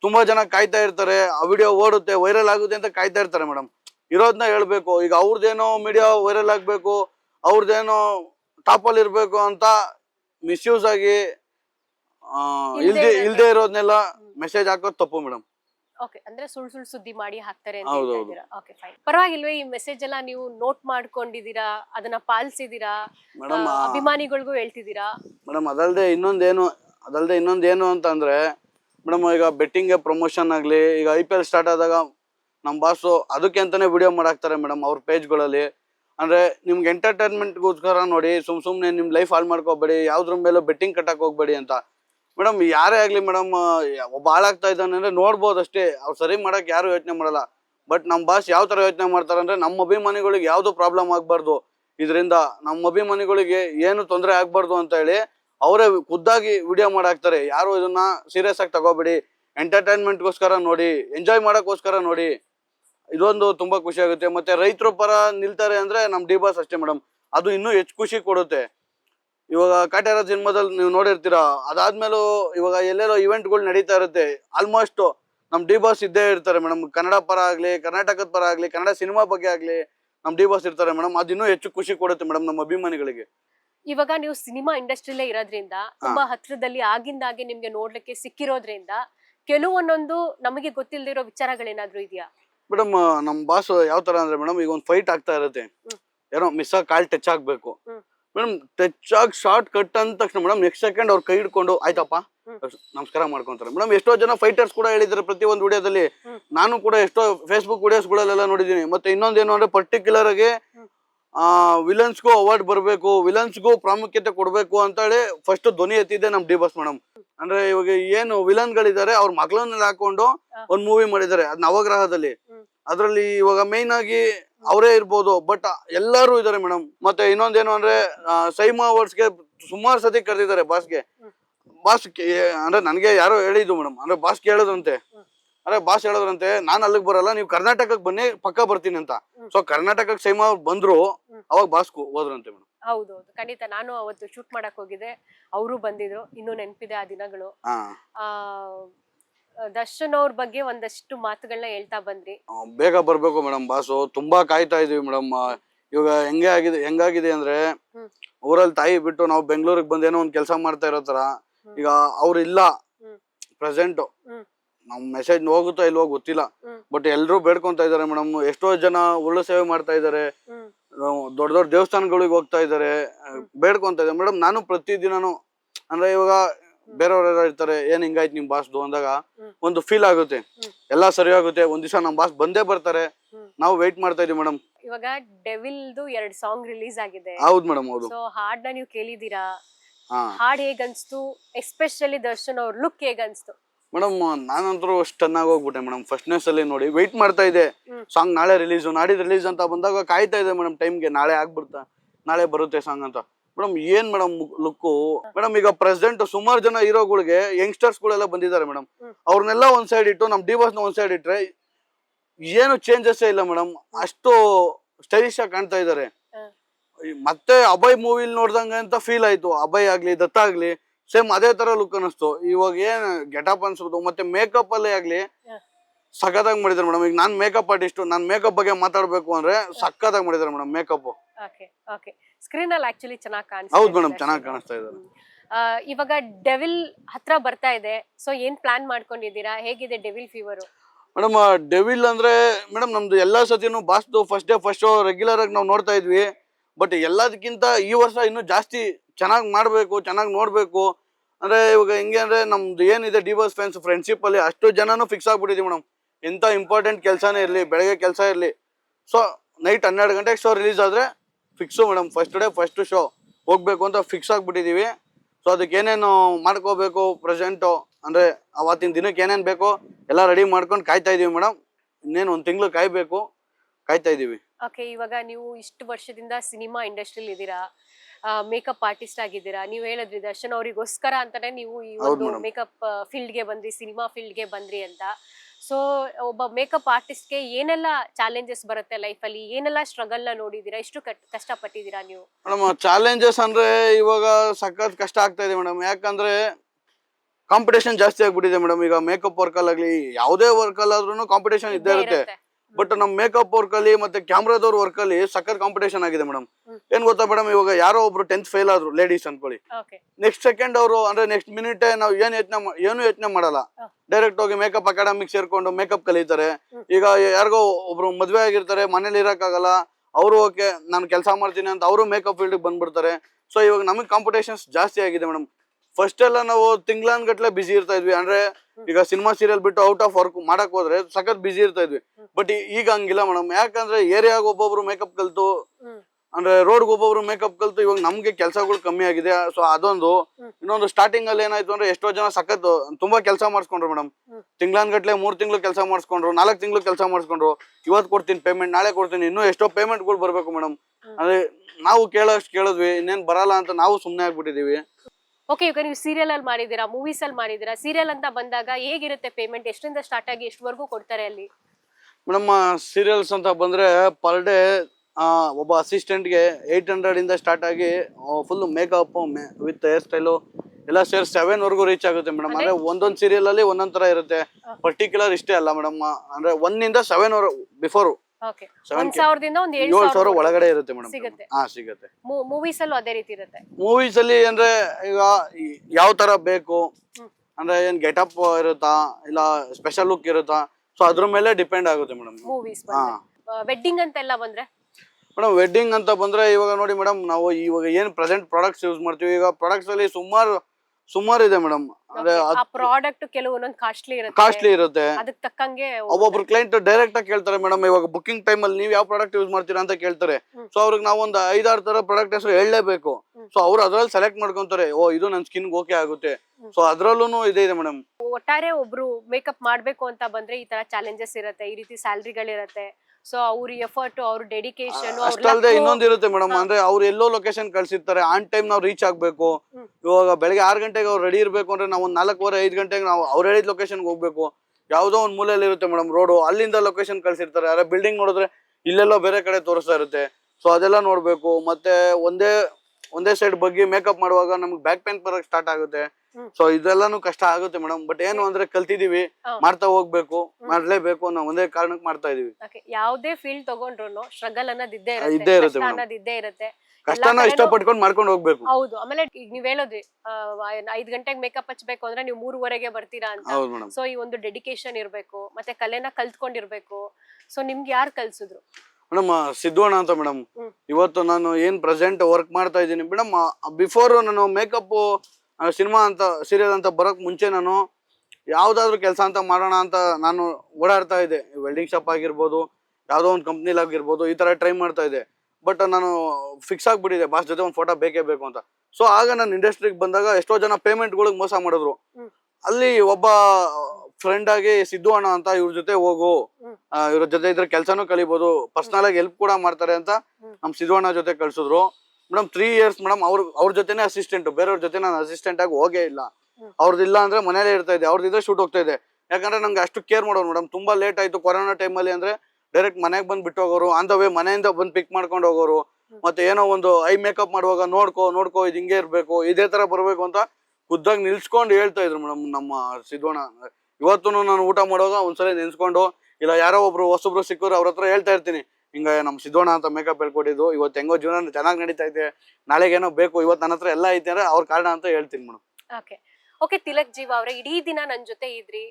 Speaker 2: ತುಂಬಾ ಜನ ಕಾಯ್ತಾ ಇರ್ತಾರೆ ಆ ವಿಡಿಯೋ ಓಡುತ್ತೆ ವೈರಲ್ ಆಗುತ್ತೆ ಅಂತ ಕಾಯ್ತಾ ಇರ್ತಾರೆ ಮೇಡಮ್ ಇರೋದನ್ನ ಹೇಳ್ಬೇಕು. ಈಗ ಅವ್ರದ್ದೇನೋ ಮೀಡಿಯಾ ವೈರಲ್ ಆಗ್ಬೇಕು ಅವ್ರದ್ದೇನೋ ಟಾಪ್ ಅಲ್ಲಿ ಇರ್ಬೇಕು ಅಂತ ಮಿಸ್ಯೂಸ್ ಆಗಿ
Speaker 1: ಇಲ್ದೇ
Speaker 2: ಇಲ್ದೆ
Speaker 1: ಇರೋದು.
Speaker 2: ಇಲ್ದೇ ಇರೋದ್ನೆಲ್ಲ ಮೆಸೇಜ್ ಹಾಕೋದು ತಪ್ಪು ಮೇಡಮ್
Speaker 1: ಓಕೆ ಅಂದ್ರೆ ಸುಳ್ ಸುಳ್ ಸುದ್ದಿ ಮಾಡಿ ಹಾಕ್ತಾರೆ ಅಂತ ಹೇಳ್ತಾ ಇದ್ದೀರಾ? ಓಕೆ ಫೈನ್ ಪರವಾಗಿಲ್ವೇ ಈ ಮೆಸೇಜ್ ಎಲ್ಲ ನೀವು ನೋಟ್ ಮಾಡ್ಕೊಂಡಿದೀರಾ ಅದನ್ನ ಪಾಲಿಸಿದೀರಾ
Speaker 2: ಮೇಡಮ್
Speaker 1: ಅಭಿಮಾನಿಗಳಿಗೂ ಹೇಳ್ತಿದ್ದೀರಾ?
Speaker 2: ಮೇಡಮ್ ಅದಲ್ದೆ ಇನ್ನೊಂದೇನು ಅದಲ್ದೆ ಇನ್ನೊಂದೇನು ಏನು ಅಂದ್ರೆ ಮೇಡಮ್ ಈಗ ಬೆಟ್ಟಿಂಗ್ ಪ್ರಮೋಷನ್ ಆಗ್ಲಿ ಈಗ ಐ ಪಿ ಎಲ್ ಸ್ಟಾರ್ಟ್ ಆದಾಗ ನಮ್ಮ ಬಾಸು ಅದಕ್ಕೆ ಅಂತಾನೆ ವಿಡಿಯೋ ಮಾಡಾಕ್ತಾರೆ ಮೇಡಮ್ ಅವ್ರ ಪೇಜ್ಗಳಲ್ಲಿ ಅಂದ್ರೆ ನಿಮ್ಗೆ ಎಂಟರ್ಟೈನ್ಮೆಂಟ್ಗೋಸ್ಕರ ನೋಡಿ ಸುಮ್ ಸುಮ್ಮನೆ ನಿಮ್ಮ ಲೈಫ್ ಹಾಳು ಮಾಡ್ಕೋಬೇಡಿ, ಯಾವ್ದ್ರ ಮೇಲೂ ಬೆಟ್ಟಿಂಗ್ ಕಟ್ಟಕ್ಕೆ ಹೋಗ್ಬೇಡಿ ಅಂತ. ಮೇಡಮ್ ಯಾರೇ ಆಗಲಿ ಮೇಡಮ್ ಒಬ್ಬ ಹಾಳಾಗ್ತಾ ಇದ್ದಾನೆ ಅಂದರೆ ನೋಡ್ಬೋದು ಅಷ್ಟೇ. ಅವ್ರು ಸರಿ ಮಾಡೋಕ್ಕೆ ಯಾರು ಯೋಚನೆ ಮಾಡಲ್ಲ. ಬಟ್ ನಮ್ಮ ಬಾಸ್ ಯಾವ ಥರ ಯೋಚನೆ ಮಾಡ್ತಾರೆ ಅಂದರೆ ನಮ್ಮ ಅಭಿಮಾನಿಗಳಿಗೆ ಯಾವುದೂ ಪ್ರಾಬ್ಲಮ್ ಆಗಬಾರ್ದು. ಇದರಿಂದ ನಮ್ಮ ಅಭಿಮಾನಿಗಳಿಗೆ ಏನು ತೊಂದರೆ ಆಗಬಾರ್ದು ಅಂತ ಹೇಳಿ ಅವರೇ ಖುದ್ದಾಗಿ ವಿಡಿಯೋ ಮಾಡಾಕ್ತಾರೆ. ಯಾರು ಇದನ್ನ ಸೀರಿಯಸ್ ಆಗಿ ತಗೋಬೇಡಿ. ಎಂಟರ್ಟೈನ್ಮೆಂಟ್ಗೋಸ್ಕರ ನೋಡಿ ಎಂಜಾಯ್ ಮಾಡೋಕ್ಕೋಸ್ಕರ ನೋಡಿ. ಇದೊಂದು ತುಂಬಾ ಖುಷಿ ಆಗುತ್ತೆ. ಮತ್ತೆ ರೈತರು ಪರ ನಿಲ್ತಾರೆ ಅಂದ್ರೆ ನಮ್ ಡಿ ಬಾಸ್ ಅಷ್ಟೇ ಮೇಡಮ್. ಅದು ಇನ್ನೂ ಹೆಚ್ಚು ಖುಷಿ ಕೊಡುತ್ತೆ. ಇವಾಗ ಕಾಟ್ಯಾರ ಸಿನಿಮಾದಲ್ಲಿ ನೀವು ನೋಡಿರ್ತೀರಾ ಅದಾದ್ಮೇಲೂ ಇವಾಗ ಎಲ್ಲೆಲ್ಲೋ ಇವೆಂಟ್ಗಳು ನಡೀತಾ ಇರುತ್ತೆ. ಆಲ್ಮೋಸ್ಟ್ ನಮ್ ಡಿ ಬಾಸ್ ಇದ್ದೇ ಇರ್ತಾರೆ ಮೇಡಮ್. ಕನ್ನಡ ಪರ ಆಗ್ಲಿ ಕರ್ನಾಟಕದ ಪರ ಆಗ್ಲಿ ಕನ್ನಡ ಸಿನಿಮಾ ಬಗ್ಗೆ ಆಗ್ಲಿ ನಮ್ ಡಿ ಬಾಸ್ ಇರ್ತಾರೆ ಮೇಡಮ್. ಅದು ಇನ್ನೂ ಹೆಚ್ಚು ಖುಷಿ ಕೊಡುತ್ತೆ ಮೇಡಮ್ ನಮ್ಮ ಅಭಿಮಾನಿಗಳಿಗೆ.
Speaker 1: ಇವಾಗ ನೀವು ಸಿನಿಮಾ ಇಂಡಸ್ಟ್ರಿಲೇ ಇರೋದ್ರಿಂದ ತುಂಬಾ ಹತ್ರದಲ್ಲಿ ಆಗಿಂದಾಗೆ ನಿಮ್ಗೆ ನೋಡ್ಲಿಕ್ಕೆ ಸಿಕ್ಕಿರೋದ್ರಿಂದ ಕೆಲವೊಂದೊಂದು ನಮಗೆ ಗೊತ್ತಿಲ್ಲದಿರೋ ವಿಚಾರಗಳೇನಾದ್ರೂ ಇದೆಯಾ?
Speaker 2: ಮೇಡಮ್ ನಮ್ ಬಾಸ್ ಯಾವ ತರ ಅಂದ್ರೆ ಮೇಡಮ್ ಈಗ ಒಂದು ಫೈಟ್ ಆಗ್ತಾ ಇರುತ್ತೆ. ಏನೋ ಮಿಸ್ ಆಗಿ ಕಾಲ್ ಟಚ್ ಆಗ್ಬೇಕು. ಮೇಡಮ್ ಟಚ್ ಆಗಿ ಶಾರ್ಟ್ ಕಟ್ ಅಂದ ತಕ್ಷಣ ಮೇಡಮ್ ನೆಕ್ಸ್ಟ್ ಸೆಕೆಂಡ್ ಅವ್ರ ಕೈ ಹಿಡ್ಕೊಂಡು ಆಯ್ತಪ್ಪ. ನಮಸ್ಕಾರ ಮಾಡ್ಕೊಂತಾರೆ. ಮೇಡಮ್ ಎಷ್ಟೋ ಜನ ಫೈಟರ್ಸ್ ಕೂಡ ಹೇಳಿದ್ದಾರೆ ಪ್ರತಿ ಒಂದು ವಿಡಿಯೋದಲ್ಲಿ. ನಾನು ಕೂಡ ಎಷ್ಟೋ ಫೇಸ್ಬುಕ್ ವಿಡಿಯೋಸ್ ಗಳಲ್ಲೆಲ್ಲ ನೋಡಿದೀನಿ ಮತ್ತೆ ಇನ್ನೊಂದೇನು ಅಂದ್ರೆ ಪರ್ಟಿಕ್ಯುಲರ್ ಆಗಿ. ಆ ವಿಲನ್ಸ್ಗೂ ಅವಾರ್ಡ್ ಬರಬೇಕು ವಿಲನ್ಸ್ಗೂ ಪ್ರಾಮುಖ್ಯತೆ ಕೊಡಬೇಕು ಅಂತ ಹೇಳಿ ಫಸ್ಟ್ ಧ್ವನಿ ಎತ್ತಿದ್ದೆ ನಮ್ ಡಿ ಬಾಸ್ ಮೇಡಮ್. ಅಂದ್ರೆ ಇವಾಗ ಏನು ವಿಲನ್ ಗಳಿದ್ದಾರೆ ಅವ್ರ ಮಗಳನ್ನೆಲ್ಲ ಹಾಕೊಂಡು. ಒಂದ್ ಮೂವಿ ಮಾಡಿದ್ದಾರೆ ಅದ್ ನವಗ್ರಹದಲ್ಲಿ. ಅದ್ರಲ್ಲಿ ಇವಾಗ ಮೇನ್ ಆಗಿ ಅವರೇ ಇರ್ಬೋದು ಬಟ್ ಎಲ್ಲರೂ ಇದಾರೆ ಮೇಡಮ್ ಮತ್ತೆ ಇನ್ನೊಂದೇನು ಅಂದ್ರೆ ಸೈಮಾ ಗೆ ಸುಮಾರು ಸತಿ ಕರೆದಿದ್ದಾರೆ ಬಾಸ್ಗೆ. ಬಾಸ್ ಅಂದ್ರೆ ನನಗೆ ಯಾರೋ ಹೇಳಿದ್ದು ಮೇಡಮ್ ಅಂದ್ರೆ ಬಾಸ್ ಕೇಳೋದಂತೆ. ಅಂದ್ರೆ ಬಾಸ್ ಹೇಳೋದ್ರಂತೆ ನಾನ್ ಅಲ್ಲಿಗ್ ಬರಲ್ಲ ನೀವು ಕರ್ನಾಟಕಕ್ಕೆ ಬನ್ನಿ ಪಕ್ಕ ಬರ್ತೀನಿ ಅಂತ. ಸೊ ಕರ್ನಾಟಕಕ್ಕೆ ಸೈಮಾ ಅವ್ರು ಬಂದ್ರು ಅವಾಗ ಬಾಸ್ ಹೋದ್ರಂತೆ ಮೇಡಮ್
Speaker 1: ಹೌದೌದು. ಖಂಡಿತ ನಾನು ಅವತ್ತು ಶೂಟ್ ಮಾಡಕ್ ಹೋಗಿದ್ದೆ. ಅವರು ಬಂದಿದ್ರು. ಇನ್ನೂ ನೆನಪಿದೆ ಆ ದಿನಗಳು.
Speaker 2: ಹಾ.
Speaker 1: ಆ ದರ್ಶನ್ ಅವ್ರ ಬಗ್ಗೆ ಒಂದಷ್ಟು ಮಾತುಗಳನ್ನ ಹೇಳ್ತಾ ಬಂದ್ರಿ.
Speaker 2: ಆ, ಬೇಗ ಬರ್ಬೇಕು ಮೇಡಮ್ ಬಾಸು ತುಂಬಾ ಕಾಯ್ತಾ ಇದೀವಿ ಮೇಡಮ್ ಇವಾಗ ಹೆಂಗೆ ಆಗಿದೆ ಹೆಂಗಾಗಿದೆ ಅಂದ್ರೆ
Speaker 1: ಹ್ಮ್.
Speaker 2: ಊರಲ್ಲಿ ತಾಯಿ ಬಿಟ್ಟು ನಾವು ಬೆಂಗಳೂರಿಗೆ ಬಂದೇನೋ ಒಂದ್ ಕೆಲಸ ಮಾಡ್ತಾ ಇರೋ ತರ
Speaker 1: ಹ್ಮ್.
Speaker 2: ಈಗ ಅವ್ರು ಇಲ್ಲ.
Speaker 1: ಹ್ಮ್.
Speaker 2: ಪ್ರೆಸೆಂಟ್.
Speaker 1: ಹ್ಮ್.
Speaker 2: ನಮ್ ಮೆಸೇಜ್ ಹೋಗುತ್ತೋ ಇಲ್ವೋ ಗೊತ್ತಿಲ್ಲ.
Speaker 1: ಹ್ಮ್.
Speaker 2: ಬಟ್ ಎಲ್ರು ಬೇಡ್ಕೊಂತ ಇದಾರೆ ಮೇಡಮ್ ಎಷ್ಟೋ ಜನ ಉರುಳು ಸೇವೆ ಮಾಡ್ತಾ ಇದಾರೆ
Speaker 1: ಹ್ಮ್.
Speaker 2: ದೊಡ್ಡ ದೊಡ್ಡ ದೇವಸ್ಥಾನಗಳಿಗೆ ಹೋಗ್ತಾ ಇದ್ದಾರೆ ಬೇಡ್ಕೊಂತ ಇದ್ದಾರೆ. ಮೇಡಮ್ ನಾನು ಪ್ರತಿದಿನನು ಅಂದ್ರೆ ಇವಾಗ ಬೇರೆಯವ್ರ ಇರ್ತಾರೆ ಏನ್ ಹಿಂಗಾಯ್ತು ನಿಮ್ ಬಾಸ್ದು ಅಂದಾಗ. ಒಂದು ಫೀಲ್ ಆಗುತ್ತೆ. ಎಲ್ಲಾ ಸರಿ ಆಗುತ್ತೆ ಒಂದ್ ದಿವಸ ನಮ್ ಬಾಸ್ ಬಂದೇ ಬರ್ತಾರೆ. ನಾವು ವೇಟ್ ಮಾಡ್ತಾ ಇದೀವಿ ಮೇಡಮ್.
Speaker 1: ಇವಾಗ ಡೆವಿಲ್ದು ಎರಡ್ ಸಾಂಗ್ ರಿಲೀಸ್ ಆಗಿದೆ.
Speaker 2: ಹೌದು ಮೇಡಮ್ ಹೌದು.
Speaker 1: ಸೊ ಹಾಡ್ನ ನೀವು ಕೇಳಿದೀರಾ ಹಾಡ್ ಹೇಗ್ ಅನ್ಸ್ತು ಎಸ್ಪೆಷಲಿ ದರ್ಶನ್ ಅವ್ರ ಲುಕ್ ಹೇಗ್ ಅನ್ಸ್ತು
Speaker 2: ಮೇಡಮ್ ನಾನಂತರೂ ಅಷ್ಟು ಚೆನ್ನಾಗಿ ಹೋಗ್ಬಿಟ್ಟೆ ಮೇಡಮ್. ಫಸ್ಟ್ನೇ ಅಲ್ಲಿ ನೋಡಿ ವೆಯ್ಟ್ ಮಾಡ್ತಾ
Speaker 1: ಇದೆ
Speaker 2: ಸಾಂಗ್ ನಾಳೆ ರಿಲೀಸ್ ನಾಡಿದ್ದು ರಿಲೀಸ್ ಅಂತ ಬಂದಾಗ ಕಾಯ್ತಾ ಇದೆ ಮೇಡಮ್ ಟೈಮ್ಗೆ ನಾಳೆ ಆಗ್ಬಿಡ್ತಾ ನಾಳೆ ಬರುತ್ತೆ ಸಾಂಗ್ ಅಂತ. ಮೇಡಮ್ ಏನ್ ಮೇಡಮ್ ಲುಕ್ಕು ಮೇಡಮ್ ಈಗ ಪ್ರೆಸಿಡೆಂಟ್ ಸುಮಾರು ಜನ ಹೀರೋಗಳಿಗೆ ಯಂಗ್ಸ್ಟರ್ಸ್ ಗಳೆಲ್ಲ ಬಂದಿದ್ದಾರೆ ಮೇಡಮ್. ಅವ್ರನ್ನೆಲ್ಲ ಒಂದ್ ಸೈಡ್ ಇಟ್ಟು ನಮ್ ಡಿ ನ ಒಂದ್ ಸೈಡ್ ಇಟ್ರೆ ಏನು ಚೇಂಜಸ್ ಇಲ್ಲ ಮೇಡಮ್. ಅಷ್ಟು ಸ್ಟೈಲಿಶ್ ಆಗಿ ಕಾಣ್ತಾ ಇದ್ದಾರೆ. ಮತ್ತೆ ಅಭಯ್ ಮೂವಿಲ್ ನೋಡ್ದಂಗೆ ಅಂತ ಫೀಲ್ ಆಯ್ತು. ಅಭಯ್ ಆಗ್ಲಿ ದತ್ತ ಆಗ್ಲಿ ಸೇಮ್ ಅದೇ ತರ ಲುಕ್ ಅನಿಸ್ತು ಇವಾಗ ಏನ್ ಗೆಟಪ್ ಅನ್ಸೋದು ಮತ್ತೆ ಮೇಕಪ್ ಅಲ್ಲೇ ಆಗ್ಲಿ. ಸಖತ್ತಾಗಿ ಮಾಡಿದ್ರು ಮೇಡಮ್ ಈಗ ನಾನ್ ಮೇಕಪ್ ಆರ್ಟಿಸ್ಟ್ ನಾನ್ ಮೇಕಪ್ ಬಗ್ಗೆ ಮಾತಾಡ್ಬೇಕು ಅಂದ್ರೆ ಸಖತ್ತಾಗಿ ಮಾಡಿದ್ರು madam makeup
Speaker 1: okay okay screen ಅಲ್ಲಿ ಆಕ್ಚುಲಿ ಚೆನ್ನಾಗಿ
Speaker 2: ಹೌದು
Speaker 1: ಕಾಣಿಸ್ತಾ
Speaker 2: ಮೇಡಮ್ ಚೆನ್ನಾಗಿ ಕಾಣಿಸ್ತಾ ಇದ್ದಾರೆ
Speaker 1: ಇವಾಗ ಡೆವಿಲ್ ಹತ್ರ ಬರ್ತಾ ಇದೆ. ಸೊ ಏನ್ ಪ್ಲಾನ್ ಮಾಡ್ಕೊಂಡಿದ್ದೀರಾ? ಹೇಗಿದೆ ಡೆವಿಲ್ ಫೀವರ್
Speaker 2: ಮೇಡಮ್ ಡೆವಿಲ್ ಅಂದ್ರೆ ಮೇಡಮ್ ನಮ್ದು ಎಲ್ಲಾ ಸತಿನೂ ಬಾಸ್ದು first day first show regular ಆಗಿ ನಾವು ನೋಡ್ತಾ ಇದ್ವಿ. ಬಟ್ ಎಲ್ಲದಕ್ಕಿಂತ ಈ ವರ್ಷ ಇನ್ನೂ ಜಾಸ್ತಿ ಚೆನ್ನಾಗಿ ಮಾಡಬೇಕು, ಚೆನ್ನಾಗಿ ನೋಡಬೇಕು. ಅಂದರೆ ಇವಾಗ ಹೆಂಗೆ ಅಂದರೆ ನಮ್ದು ಏನಿದೆ ಡಿವೋರ್ಸ್ ಫ್ಯಾನ್ಸ್ ಫ್ರೆಂಡ್ಶಿಪ್ಪಲ್ಲಿ ಅಷ್ಟು ಜನನೂ ಫಿಕ್ಸ್ ಆಗಿಬಿಟ್ಟಿದ್ದೀವಿ ಮೇಡಮ್. ಎಂತ ಇಂಪಾರ್ಟೆಂಟ್ ಕೆಲಸನೇ ಇರಲಿ, ಬೆಳಗ್ಗೆ ಕೆಲಸ ಇರಲಿ. ಸೊ ನೈಟ್ ಹನ್ನೆರಡು ಗಂಟೆಗೆ ಶೋ ರಿಲೀಸ್ ಆದರೆ fix madam. First day first show ಹೋಗ್ಬೇಕು ಅಂತ ಫಿಕ್ಸ್ ಆಗಿಬಿಟ್ಟಿದ್ದೀವಿ ಸೊ ಅದಕ್ಕೆ ಏನೇನು ಮಾಡ್ಕೋಬೇಕು ಪ್ರೆಸೆಂಟು ಅಂದರೆ ಅವತ್ತಿನ ದಿನಕ್ಕೆ ಏನೇನು ಬೇಕೋ ಎಲ್ಲ ರೆಡಿ ಮಾಡ್ಕೊಂಡು ಕಾಯ್ತಾ ಇದ್ದೀವಿ ಮೇಡಮ್. ಇನ್ನೇನು ಒಂದು ತಿಂಗಳು ಕಾಯಬೇಕು. ಕಾಯ್ತಾ ಇದ್ದೀವಿ
Speaker 1: ಓಕೆ ಇವಾಗ ನೀವು ಇಷ್ಟು ವರ್ಷದಿಂದ ಸಿನಿಮಾ ಇಂಡಸ್ಟ್ರಿಲಿ ಇದ್ದೀರಾ ಮೇಕಪ್ ಆರ್ಟಿಸ್ಟ್ ಆಗಿದ್ದೀರಾ? ನೀವು ಹೇಳಿದ್ರಿ ದರ್ಶನ್ ಅವರಿಗೋಸ್ಕರ ಅಂತಾನೆ ನೀವು ಈ ಒಂದು
Speaker 2: ಮೇಕಪ್
Speaker 1: ಮೇಕಪ್ ಫೀಲ್ಡ್ಗೆ ಬಂದ್ರಿ ಸಿನಿಮಾ ಫೀಲ್ಡ್ಗೆ ಬಂದ್ರಿ ಅಂತ. ಸೊ ಒಬ್ಬ ಮೇಕಪ್ ಆರ್ಟಿಸ್ಟ್ಗೆ ಏನೆಲ್ಲ ಚಾಲೆಂಜಸ್ ಬರುತ್ತೆ ಅಲ್ಲಿ? ಏನೆಲ್ಲ ಸ್ಟ್ರಗಲ್ನ ನೋಡಿದೀರಾ ಇಷ್ಟು ಕಟ್- ಕಷ್ಟಪಟ್ಟಿದ್ದೀರಾ ನೀವು?
Speaker 2: ಮೇಡಮ್ ಚಾಲೆಂಜಸ್ ಅಂದ್ರೆ ಇವಾಗ ಸಖತ್ ಕಷ್ಟ ಆಗ್ತಾ ಇದೆ ಮೇಡಮ್ ಯಾಕಂದ್ರೆ ಕಾಂಪಿಟೇಷನ್ ಜಾಸ್ತಿ ಆಗ್ಬಿಟ್ಟಿದೆ ಮೇಡಮ್ ಈಗ ಮೇಕಪ್ ವರ್ಕ್ ಅಲ್ಲಾಗ್ಲಿ ಯಾವುದೇ ವರ್ಕ್ ಅಲ್ಲಾದ್ರೂ ಕಾಂಪಿಟೇಷನ್ ಇದ್ದೇ ಇರುತ್ತೆ. ಬಟ್ ನಮ್ ಮೇಕಪ್ ವರ್ಕ್ ಅಲ್ಲಿ ಮತ್ತೆ ಕ್ಯಾಮ್ರಾದವ್ರ ವರ್ಕ್ ಅಲ್ಲಿ ಸಕ್ಕರ್ ಕಾಂಪಿಟೇಷನ್ ಆಗಿದೆ ಮೇಡಮ್. ಏನ್ ಗೊತ್ತಾ ಮೇಡಮ್ ಇವಾಗ ಯಾರೋ ಒಬ್ರು ಟೆಂತ್ ಫೇಲ್ ಆದ್ರು ಲೇಡೀಸ್ ಅನ್ಕೊಳ್ಳಿ. ನೆಕ್ಸ್ಟ್ ಸೆಕೆಂಡ್ ಅವರು ಅಂದ್ರೆ ನೆಕ್ಸ್ಟ್ ಮಿನಿಟ್ ನಾವು ಏನ್ ಯೋಚನೆ ಏನು ಯೋಚನೆ ಮಾಡಲ್ಲ. ಡೈರೆಕ್ಟ್ ಹೋಗಿ ಮೇಕಪ್ ಅಕಾಡೆಮಿಕ್ ಸೇರ್ಕೊಂಡು ಮೇಕಪ್ ಕಲಿತಾರೆ. ಈಗ ಯಾರಿಗೋ ಒಬ್ರು ಮದ್ವೆ ಆಗಿರ್ತಾರೆ ಮನೇಲಿ ಇರಕ್ಕಾಗಲ್ಲ ಅವರು ಓಕೆ ನಾನು ಕೆಲಸ ಮಾಡ್ತೀನಿ ಅಂತ ಅವರು ಮೇಕಪ್ ಫೀಲ್ಡ್ ಬಂದ್ಬಿಡ್ತಾರೆ. ಸೊ ಇವಾಗ ನಮಗೆ ಕಾಂಪಿಟೇಷನ್ಸ್ ಜಾಸ್ತಿ ಆಗಿದೆ ಮೇಡಮ್ ಫಸ್ಟ್ ಎಲ್ಲ ನಾವು ತಿಂಗ್ಳಾನ್ ಗಟ್ಲೆ ಬಿಸಿ ಇರ್ತಾ ಇದ್ವಿ. ಅಂದ್ರೆ ಈಗ ಸಿನಿಮಾ ಸೀರಿಯಲ್ ಬಿಟ್ಟು ಔಟ್ ಆಫ್ ವರ್ಕ್ ಮಾಡಕ್ ಹೋದ್ರೆ ಸಖತ್ ಬಿಸಿ ಇರ್ತಾ ಇದ್ವಿ. ಬಟ್ ಈಗ ಹಂಗಿಲ್ಲ ಮೇಡಮ್ ಯಾಕಂದ್ರೆ ಏರಿಯಾಗ ಒಬ್ಬೊಬ್ರು ಮೇಕಪ್ ಕಲ್ತು ಅಂದ್ರೆ ರೋಡ್ ಒಬ್ಬೊಬ್ರು ಮೇಕಪ್ ಕಲ್ತು ಇವಾಗ ನಮ್ಗೆ ಕೆಲಸಗಳು ಕಮ್ಮಿ ಆಗಿದೆ. ಸೊ ಅದೊಂದು. ಇನ್ನೊಂದು ಸ್ಟಾರ್ಟಿಂಗ್ ಅಲ್ಲಿ ಏನಾಯ್ತು ಅಂದ್ರೆ ಎಷ್ಟೋ ಜನ ಸಖತ್ ತುಂಬಾ ಕೆಲಸ ಮಾಡಿಸ್ಕೊಂಡ್ರು ಮೇಡಮ್
Speaker 1: ತಿಂಗಳನ್
Speaker 2: ಗಟ್ಲೆ ಮೂರ್ ತಿಂಗಳು ಕೆಲಸ ಮಾಡಿಸ್ಕೊಂಡ್ರು ನಾಲ್ಕು ತಿಂಗಳು ಕೆಲಸ ಮಾಡಿಸ್ಕೊಂಡ್ರು. ಇವತ್ತು ಕೊಡ್ತೀನಿ ಪೇಮೆಂಟ್ ನಾಳೆ ಕೊಡ್ತೀನಿ. ಇನ್ನೂ ಎಷ್ಟೋ ಪೇಮೆಂಟ್ಗಳು ಬರ್ಬೇಕು ಮೇಡಮ್
Speaker 1: ಮೇಡಂ
Speaker 2: ಅಂದ್ರೆ ನಾವು ಕೇಳೋಷ್ಟು ಕೇಳಿದ್ವಿ ಇನ್ನೇನ್ ಬರಲ್ಲ ಅಂತ ನಾವು ಸುಮ್ಮನೆ ಆಗ್ಬಿಟ್ಟಿದೀವಿ.
Speaker 1: ಓಕೆ ಈಗ ನೀವು ಸೀರಿಯಲ್ ಅಲ್ಲಿ ಮಾಡಿದೀರಾ ಮೂವೀಸ್ ಅಲ್ಲಿ ಮಾಡಿದೀರಾ ಸೀರಿಯಲ್ ಅಂತ ಬಂದಾಗ ಹೇಗಿರುತ್ತೆ ಪೇಮೆಂಟ್ ಎಷ್ಟರಿಂದ ಸ್ಟಾರ್ಟ್ ಆಗಿ ಎಷ್ಟವರೆಗೂ ಕೊಡ್ತಾರೆ ಅಲ್ಲಿ?
Speaker 2: ಮೇಡಮ್ ಸೀರಿಯಲ್ಸ್ ಅಂತ ಬಂದ್ರೆ ಪರ್ ಡೇ ಒಬ್ಬ ಅಸಿಸ್ಟೆಂಟ್ಗೆ ಏಯ್ಟ್ ಹಂಡ್ರೆಡಿಂದ ಸ್ಟಾರ್ಟ್ ಆಗಿ full makeup with hair style ಎಲ್ಲ ಸೇರಿ ಸೆವೆನ್ ವರ್ಗೂ ರೀಚ್ ಆಗುತ್ತೆ ಮೇಡಮ್ ಅಂದ್ರೆ ಒಂದೊಂದು ಸೀರಿಯಲ್ ಅಲ್ಲಿ ಒಂದೊಂದ್ ತರ ಇರುತ್ತೆ. ಪರ್ಟಿಕ್ಯುಲರ್ ಇಷ್ಟೇ ಅಲ್ಲ ಮೇಡಮ್ ಅಂದ್ರೆ ಒನ್ ಇಂದ ಸೆವೆನ್ ಬಿಫೋರ್
Speaker 1: ಒಂದ್
Speaker 2: K.
Speaker 1: ಸಾವಿರದಿಂದ ಒಂದ್ ಏಳು
Speaker 2: ಏಳು ಸಾವಿರ ಒಳಗಡೆ ಇರುತ್ತೆ ಮೇಡಮ್
Speaker 1: ಸಿಗುತ್ತೆ.
Speaker 2: ಹಾ ಸಿಗುತ್ತೆ.
Speaker 1: ಮೂವೀಸ್ ಅಲ್ಲೂ ಅದೇ ರೀತಿ ಇರುತ್ತೆ.
Speaker 2: ಮೂವೀಸ್ ಅಲ್ಲಿ ಅಂದ್ರೆ ಈಗ ಯಾವ ತರ ಬೇಕು? ಅಂದ್ರೆ ಏನ್ ಗೆಟಪ್ ಇರುತ್ತಾ? ಇಲ್ಲ ಸ್ಪೆಷಲ್ ಲುಕ್ ಇರುತ್ತಾ? ಸೊ ಅದ್ರ ಮೇಲೆ ಡಿಪೆಂಡ್ ಆಗುತ್ತೆ ಮೇಡಮ್.
Speaker 1: ಮೂವೀಸ್ ವೆಡ್ಡಿಂಗ್ ಅಂತೆಲ್ಲ ಬಂದ್ರೆ?
Speaker 2: ಮೇಡಮ್ ವೆಡ್ಡಿಂಗ್ ಅಂತ ಬಂದ್ರೆ ಇವಾಗ ನೋಡಿ ಮೇಡಮ್ ನಾವು ಇವಾಗ ಏನ್ ಪ್ರೆಸೆಂಟ್ ಪ್ರಾಡಕ್ಟ್ಸ್ ಯೂಸ್ ಮಾಡ್ತೀವಿ ಈಗ ಪ್ರಾಡಕ್ಟ್ಸ್ ಅಲ್ಲಿ ಸುಮಾರು ಸುಮಾರು ಇದೆ ಮೇಡಮ್
Speaker 1: ಪ್ರಾಡಕ್ಟ್ ಕೆಲವು ಒಂದೊಂದ್ ಕಾಸ್ಟ್ಲಿ ಇರುತ್ತೆ.
Speaker 2: ಕಾಸ್ಟ್ಲಿ ಇರುತ್ತೆ.
Speaker 1: ಅದಕ್ಕೆ ತಕ್ಕಂಗೆ
Speaker 2: ಒಬ್ಬೊಬ್ರು ಕ್ಲೈಂಟ್ ಡೈರೆಕ್ಟ್ ಆಗಿ ಕೇಳ್ತಾರೆ ಮೇಡಮ್ ಇವಾಗ ಬುಕಿಂಗ್ ಟೈಮ್ ಅಲ್ಲಿ ನೀವು ಯಾವ ಪ್ರಾಡಕ್ಟ್ ಯೂಸ್ ಮಾಡ್ತೀರಾ ಅಂತ ಕೇಳ್ತಾರೆ. ಸೊ ಅವ್ರಿಗೆ ನಾವು ಒಂದು ಐದಾರು ತರ ಪ್ರಾಡಕ್ಟ್ ಹೆಸರು ಹೇಳಲೇಬೇಕು. ಸೊ ಅವ್ರು ಅದ್ರಲ್ಲಿ ಸೆಲೆಕ್ಟ್ ಮಾಡ್ಕೊಂತಾರೆ ಓ ಇದು ನನ್ನ ಸ್ಕಿನ್ ಓಕೆ ಆಗುತ್ತೆ. ಸೊ ಅದ್ರಲ್ಲೂ ಇದೆ ಇದೆ ಮೇಡಮ್.
Speaker 1: ಒಟ್ಟಾರೆ ಒಬ್ರು ಮೇಕಪ್ ಮಾಡ್ಬೇಕು ಅಂತ ಬಂದ್ರೆ ಈ ತರ ಚಾಲೆಂಜಸ್ ಇರುತ್ತೆ ಈ ರೀತಿ ಸ್ಯಾಲ್ರಿಗಳಿರತ್ತೆ ಸೊ ಅವ್ರ ಎಫರ್ಟ್ ಅವ್ರ ಡೆಡಿಕೇಶನ್
Speaker 2: ಅಷ್ಟಲ್ದೆ ಇನ್ನೊಂದಿರುತ್ತೆ ಮೇಡಮ್ ಅಂದ್ರೆ ಅವ್ರ ಎಲ್ಲೋ ಲೊಕೇಶನ್ ಕಳ್ಸಿರ್ತಾರೆ ಆನ್ ಟೈಮ್ ನಾವು ರೀಚ್ ಆಗ್ಬೇಕು. ಇವಾಗ ಬೆಳಗ್ಗೆ ಆರು ಗಂಟೆಗೆ ಅವ್ರು ರೆಡಿ ಇರ್ಬೇಕು ಅಂದ್ರೆ ನಾವು ಒಂದ್ ನಾಲ್ಕುವರೆ ಐದು ಗಂಟೆಗೆ ನಾವು ಅವ್ರು ಹೇಳಿದ ಲೊಕೇಶನ್ಗೆ ಹೋಗ್ಬೇಕು. ಯಾವ್ದೋ ಒಂದ್ ಮೂಲೆಯಲ್ಲಿ ಇರುತ್ತೆ ಮೇಡಮ್ ರೋಡು ಅಲ್ಲಿಂದ ಲೊಕೇಶನ್ ಕಳ್ಸಿರ್ತಾರೆ. ಅರೆ ಬಿಲ್ಡಿಂಗ್ ನೋಡಿದ್ರೆ ಇಲ್ಲೆಲ್ಲೋ ಬೇರೆ ಕಡೆ ತೋರಿಸ್ತಾ ಇರುತ್ತೆ. ಸೊ ಅದೆಲ್ಲ ನೋಡ್ಬೇಕು. ಮತ್ತೆ ಒಂದೇ ಒಂದೇ ಸೈಡ್ ಬಗ್ಗೆ ಮೇಕಪ್ ಮಾಡುವಾಗ ನಮ್ಗೆ ಬ್ಯಾಕ್ ಪೇನ್ ಬರಕ್ ಸ್ಟಾರ್ಟ್ ಆಗುತ್ತೆ. ಸೊ ಇದೆಲ್ಲಾನು ಕಷ್ಟ ಆಗುತ್ತೆ ಮೇಡಮ್ ಬಟ್ ಏನು ಅಂದ್ರೆ ಕಲ್ತಿದೀವಿ. ಮಾಡ್ತಾ ಹೋಗ್ಬೇಕು ಮಾಡ್ಲೇಬೇಕು ಅನ್ನೋ ಒಂದೇ ಕಾರಣಕ್ಕೆ ಮಾಡ್ತಾ ಇದೀವಿ.
Speaker 1: ಯಾವ್ದೇ ಫೀಲ್ಡ್ ತಗೊಂಡ್ರು ಸ್ಟ್ರಗಲ್ ಅನ್ನೋದು ಇದ್ದೇ ಇರುತ್ತೆ.
Speaker 2: ಇದ್ದೇ ಇರುತ್ತೆ
Speaker 1: ಕಷ್ಟ
Speaker 2: madam.
Speaker 1: ಅನ್ನೋದು ಇದ್ದೇ ಇರುತ್ತೆ.
Speaker 2: ಕಷ್ಟನ
Speaker 1: ಇಷ್ಟಪಡ್ಕೊಂಡು
Speaker 2: ಇಷ್ಟಪಟ್ಕೊಂಡು ಮಾಡ್ಕೊಂಡು ಹೋಗ್ಬೇಕು.
Speaker 1: ಹೌದು. ಆಮೇಲೆ ಈಗ ನೀವ್ ಹೇಳಿದ್ರಿ ಐದ್ ಗಂಟೆಗೆ ಮೇಕಪ್ ಹಚ್ಬೇಕು ಅಂದ್ರೆ ನೀವು ಮೂರುವರೆಗೆ ಬರ್ತೀರಾ ಅಂತ. ಸೊ ಈ ಒಂದು ಡೆಡಿಕೇಶನ್ ಇರ್ಬೇಕು ಮತ್ತೆ ಕಲೆನ ಕಲ್ತ್ಕೊಂಡಿರ್ಬೇಕು. ಸೊ ನಿಮ್ಗೆ ಯಾರು ಕಲ್ಸಿದ್ರು?
Speaker 2: ಮೇಡಮ್ ಸಿದ್ದೋಣ ಅಂತ ಮೇಡಮ್ ಇವತ್ತು ನಾನು ಏನ್ ಪ್ರೆಸೆಂಟ್ ವರ್ಕ್ ಮಾಡ್ತಾ ಇದ್ದೀನಿ. ಮೇಡಮ್ ಬಿಫೋರ್ ನಾನು ಮೇಕಪ್ ಸಿನಿಮಾ ಅಂತ ಸೀರಿಯಲ್ ಅಂತ ಬರೋಕ್ ಮುಂಚೆ ನಾನು ಯಾವ್ದಾದ್ರು ಕೆಲಸ ಅಂತ ಮಾಡೋಣ ಅಂತ ನಾನು ಓಡಾಡ್ತಾ ಇದ್ದೆ. ವೆಲ್ಡಿಂಗ್ ಶಾಪ್ ಆಗಿರ್ಬೋದು ಯಾವುದೋ ಒಂದು ಕಂಪ್ನಿಲಿ ಆಗಿರ್ಬೋದು ಈ ತರ ಟ್ರೈ ಮಾಡ್ತಾ ಇದ್ದೆ. ಬಟ್ ನಾನು ಫಿಕ್ಸ್ ಆಗ್ಬಿಟ್ಟಿದೆ. ಬಾಸ್ ಜೊತೆ ಒಂದು ಫೋಟೋ ಬೇಕೇ ಬೇಕು ಅಂತ. ಸೊ ಆಗ ನಾನು ಇಂಡಸ್ಟ್ರಿಗೆ ಬಂದಾಗ ಎಷ್ಟೋ ಜನ ಪೇಮೆಂಟ್ಗಳಿಗೆ ಮೋಸ ಮಾಡಿದ್ರು. ಅಲ್ಲಿ ಒಬ್ಬ ಫ್ರೆಂಡ್ ಆಗಿ ಸಿದ್ದು ಅಣ್ಣ ಅಂತ ಇವ್ರ ಜೊತೆ ಹೋಗು. ಇವ್ರ ಜೊತೆ ಇದ್ರೆ ಕೆಲ್ಸಾನು ಕಲಿಬಹುದು ಪರ್ಸನಲ್ ಆಗಿ ಹೆಲ್ಪ್ ಕೂಡ ಮಾಡ್ತಾರೆ ಅಂತ ನಮ್ ಸಿದ್ದು ಅಣ್ಣ ಜೊತೆ ಕಳ್ಸಿದ್ರು. ಮೇಡಮ್ ತ್ರೀ ಇಯರ್ಸ್ ಮೇಡಮ್ ಅವ್ರ ಅವ್ರ ಜೊತೆನೆ ಅಸಿಸ್ಟೆಂಟ್ ಬೇರೆಯವ್ರ ಜೊತೆ ನಾನು ಅಸಿಸ್ಟೆಂಟ್ ಆಗಿ ಹೋಗೇ ಇಲ್ಲ.
Speaker 1: ಅವ್ರದ್ದು
Speaker 2: ಇಲ್ಲ ಅಂದ್ರೆ ಮನೇಲೇ ಇರ್ತಾ ಇದೆ ಅವ್ರದ್ದು ಇದ್ರೆ ಶೂಟ್ ಹೋಗ್ತಾ ಇದೆ ಯಾಕಂದ್ರೆ ನಂಗೆ ಅಷ್ಟು ಕೇರ್ ಮಾಡೋರು ಮೇಡಮ್ ತುಂಬಾ ಲೇಟ್ ಆಯ್ತು ಕೊರೋನಾ ಟೈಮಲ್ಲಿ ಅಂದ್ರೆ ಡೈರೆಕ್ಟ್ ಮನೆಗೆ ಬಂದು ಬಿಟ್ಟು ಹೋಗೋರು ಆನ್ ದ ವೇ ಮನೆಯಿಂದ ಬಂದು ಪಿಕ್ ಮಾಡ್ಕೊಂಡು ಹೋಗೋರು ಮತ್ತೆ ಏನೋ ಒಂದು ಐ ಮೇಕಪ್ ಮಾಡುವಾಗ ನೋಡ್ಕೋ ನೋಡ್ಕೋ ಇದು ಹಿಂಗೆ ಇರ್ಬೇಕು ಇದೇ ತರ ಬರ್ಬೇಕು ಅಂತ ಖುದ್ದಾಗಿ ನಿಲ್ಸ್ಕೊಂಡು ಹೇಳ್ತಾ ಇದ್ರು ಮೇಡಮ್ ನಮ್ಮ ಸಿದ್ದೋಣ ಇವತ್ತು ನಾನು ಊಟ ಮಾಡುವಾಗ ಒಂದ್ಸಲ ನೆನ್ಸ್ಕೊಂಡು ಇಲ್ಲ ಯಾರೋ ಒಬ್ರು ಹೊಸಬ್ರು ಸಿಕ್ಕರು ಅವ್ರ ಹತ್ರ ಹೇಳ್ತಾ ಇರ್ತೀನಿ. ಹಿಂಗ ನಮ್ ಸಿದ್ದೋಣ ಅಂತ ಮೇಕಪ್ ಹೇಳ್ಕೊಟ್ಟಿದ್ದು. ಇವತ್ತು ಹೆಂಗೋ ಜೀವನ ಚೆನ್ನಾಗಿ ನಡೀತಾ ಇದೆ. ನಾಳೆಗೇನೋ ಬೇಕು, ಇವತ್ತು ನನ್ನ ಹತ್ರ ಎಲ್ಲ ಐತೆ ಅಂದ್ರೆ ಅವ್ರ ಕಾರಣ ಅಂತ ಹೇಳ್ತೀನಿ ಮೇಡಮ್.
Speaker 1: ಓಕೆ ಓಕೆ ತಿಲಕ್ ಜೀವ ಅವ್ರೆ, ಇಡೀ ದಿನ ನನ್ ಜೊತೆ ಇದ್ರಿ.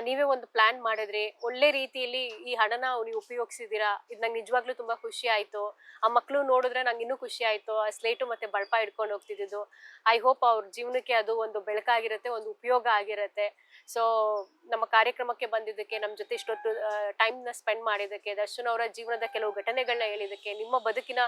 Speaker 1: ನೀವೇ ಒಂದು ಪ್ಲಾನ್ ಮಾಡಿದ್ರಿ ಒಳ್ಳೆ ರೀತಿಯಲ್ಲಿ ಈ ಹಣನ ನೀವು ಉಪಯೋಗಿಸಿದೀರಾ ಇದು ನಂಗೆ ನಿಜವಾಗ್ಲೂ ತುಂಬಾ ಖುಷಿ ಆಯ್ತು. ಆ ಮಕ್ಕಳು ನೋಡಿದ್ರೆ ನಂಗೆ ಇನ್ನೂ ಖುಷಿ ಆಯ್ತು. ಆ ಸ್ಲೇಟು ಮತ್ತೆ ಬಳಪ ಇಟ್ಕೊಂಡು ಹೋಗ್ತಿದ್ದು ಐ ಹೋಪ್ ಅವ್ರ ಜೀವನಕ್ಕೆ ಅದು ಒಂದು ಬೆಳಕಾಗಿರುತ್ತೆ ಒಂದು ಉಪಯೋಗ ಆಗಿರುತ್ತೆ. ಸೊ ನಮ್ಮ ಕಾರ್ಯಕ್ರಮಕ್ಕೆ ಬಂದಿದ್ದಕ್ಕೆ ನಮ್ಮ ಜೊತೆ ಇಷ್ಟೊತ್ತು ಟೈಮ್ನ ಸ್ಪೆಂಡ್ ಮಾಡಿದ್ದಕ್ಕೆ ದರ್ಶನ್ ಅವರ ಜೀವನದ ಕೆಲವು ಘಟನೆಗಳನ್ನ ಹೇಳಿದ್ದಕ್ಕೆ ನಿಮ್ಮ ಬದುಕಿನ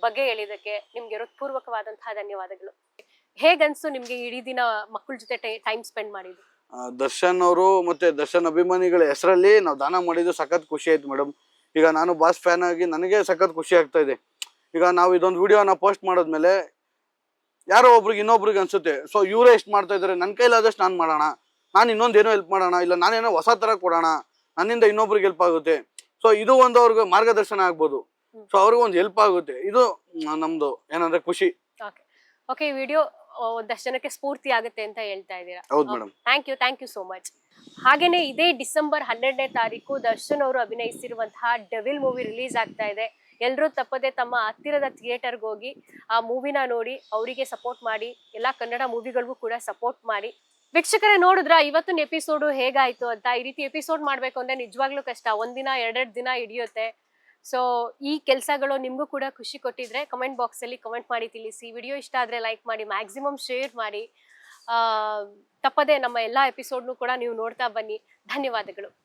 Speaker 1: ಬಗ್ಗೆ ಹೇಳಿದ್ದಕ್ಕೆ ನಿಮ್ಗೆ ಹೃತ್ಪೂರ್ವಕವಾದಂತಹ ಧನ್ಯವಾದಗಳು. ಹೇಗನ್ಸು ನಿಮಗೆ ಇಡೀ ದಿನ ಮಕ್ಕಳ ಜೊತೆ ಟೈಮ್ ಸ್ಪೆಂಡ್ ಮಾಡಿದ್ದು?
Speaker 2: ಆ, ದರ್ಶನ್ ಅವರು ಮತ್ತೆ ದರ್ಶನ್ ಅಭಿಮಾನಿಗಳ ಹೆಸರಲ್ಲಿ ನಾವು ದಾನ ಮಾಡಿದ್ದು ಸಖತ್ ಖುಷಿ ಆಯ್ತು ಮೇಡಮ್. ಈಗ ನಾನು ಬಾಸ್ ಫ್ಯಾನ್ ಆಗಿ ನನಗೆ ಸಖತ್ ಖುಷಿ ಆಗ್ತಾ ಇದೆ. ಈಗ ನಾವು ಇದೊಂದು ವಿಡಿಯೋನ ಪೋಸ್ಟ್ ಮಾಡಿದ್ಮೇಲೆ ಯಾರೋ ಒಬ್ರಿಗೆ ಇನ್ನೊಬ್ರಿಗೆ ಅನ್ಸುತ್ತೆ ಸೊ ಇವರೇ ಎಷ್ಟು ಮಾಡ್ತಾ ಇದಾರೆ ನನ್ನ ಕೈಲಾದಷ್ಟು ನಾನು ಮಾಡೋಣ ನಾನು ಇನ್ನೊಂದೇನೋ ಹೆಲ್ಪ್ ಮಾಡೋಣ ಇಲ್ಲ ನಾನೇನೋ ಹೊಸ ತರ ಕೊಡೋಣ ನನ್ನಿಂದ ಇನ್ನೊಬ್ರಿಗೆ ಹೆಲ್ಪ್ ಆಗುತ್ತೆ. ಸೊ ಇದು ಒಂದು ಅವ್ರಿಗೆ ಮಾರ್ಗದರ್ಶನ ಆಗ್ಬೋದು. ಸೊ ಅವ್ರಿಗೆ ಒಂದು ಹೆಲ್ಪ್ ಆಗುತ್ತೆ. ಇದು ನಮ್ದು ಏನಂದ್ರೆ ಖುಷಿ.
Speaker 1: ಓಕೆ ಓಕೆ ಈ ವಿಡಿಯೋ ಒಂದಷ್ಟು ಜನಕ್ಕೆ ಸ್ಫೂರ್ತಿ ಆಗುತ್ತೆ ಅಂತ ಹೇಳ್ತಾ ಇದ್ದೀರಾ?
Speaker 2: ಹೌದು madam.
Speaker 1: Thank you thank you so much ಹಾಗೇನೆ ಇದೇ ಡಿಸೆಂಬರ್ ಹನ್ನೆರಡನೇ ತಾರೀಕು ದರ್ಶನ್ ಅವರು ಅಭಿನಯಿಸಿರುವಂತಹ ಡೆವಿಲ್ ಮೂವಿ ರಿಲೀಸ್ ಆಗ್ತಾ ಇದೆ. ಎಲ್ಲರೂ ತಪ್ಪದೆ ತಮ್ಮ ಹತ್ತಿರದ ಥಿಯೇಟರ್ಗೆ ಹೋಗಿ ಆ ಮೂವಿನ ನೋಡಿ ಅವರಿಗೆ ಸಪೋರ್ಟ್ ಮಾಡಿ ಎಲ್ಲ ಕನ್ನಡ ಮೂವಿಗಳಿಗೂ ಕೂಡ ಸಪೋರ್ಟ್ ಮಾಡಿ. ವೀಕ್ಷಕರೇ ನೋಡಿದ್ರ ಇವತ್ತಿನ ಎಪಿಸೋಡು ಹೇಗಾಯ್ತು ಅಂತ ಈ ರೀತಿ ಎಪಿಸೋಡ್ ಮಾಡ್ಬೇಕು ಅಂದ್ರೆ ನಿಜವಾಗ್ಲೂ ಕಷ್ಟ. ಒಂದಿನ ಎರಡೆರಡು ದಿನ ಹಿಡಿಯುತ್ತೆ. ಸೊ ಈ ಕೆಲಸಗಳು ನಿಮಗೂ ಕೂಡ ಖುಷಿ ಕೊಟ್ಟಿದ್ರೆ ಕಮೆಂಟ್ ಬಾಕ್ಸ್ ಅಲ್ಲಿ ಕಮೆಂಟ್ ಮಾಡಿ ತಿಳಿಸಿ. ವಿಡಿಯೋ ಇಷ್ಟ ಆದ್ರೆ ಲೈಕ್ ಮಾಡಿ ಮ್ಯಾಕ್ಸಿಮಮ್ ಶೇರ್ ಮಾಡಿ. ತಪ್ಪದೆ ನಮ್ಮ ಎಲ್ಲಾ ಎಪಿಸೋಡ್ನು ಕೂಡ ನೀವು ನೋಡ್ತಾ ಬನ್ನಿ. ಧನ್ಯವಾದಗಳು.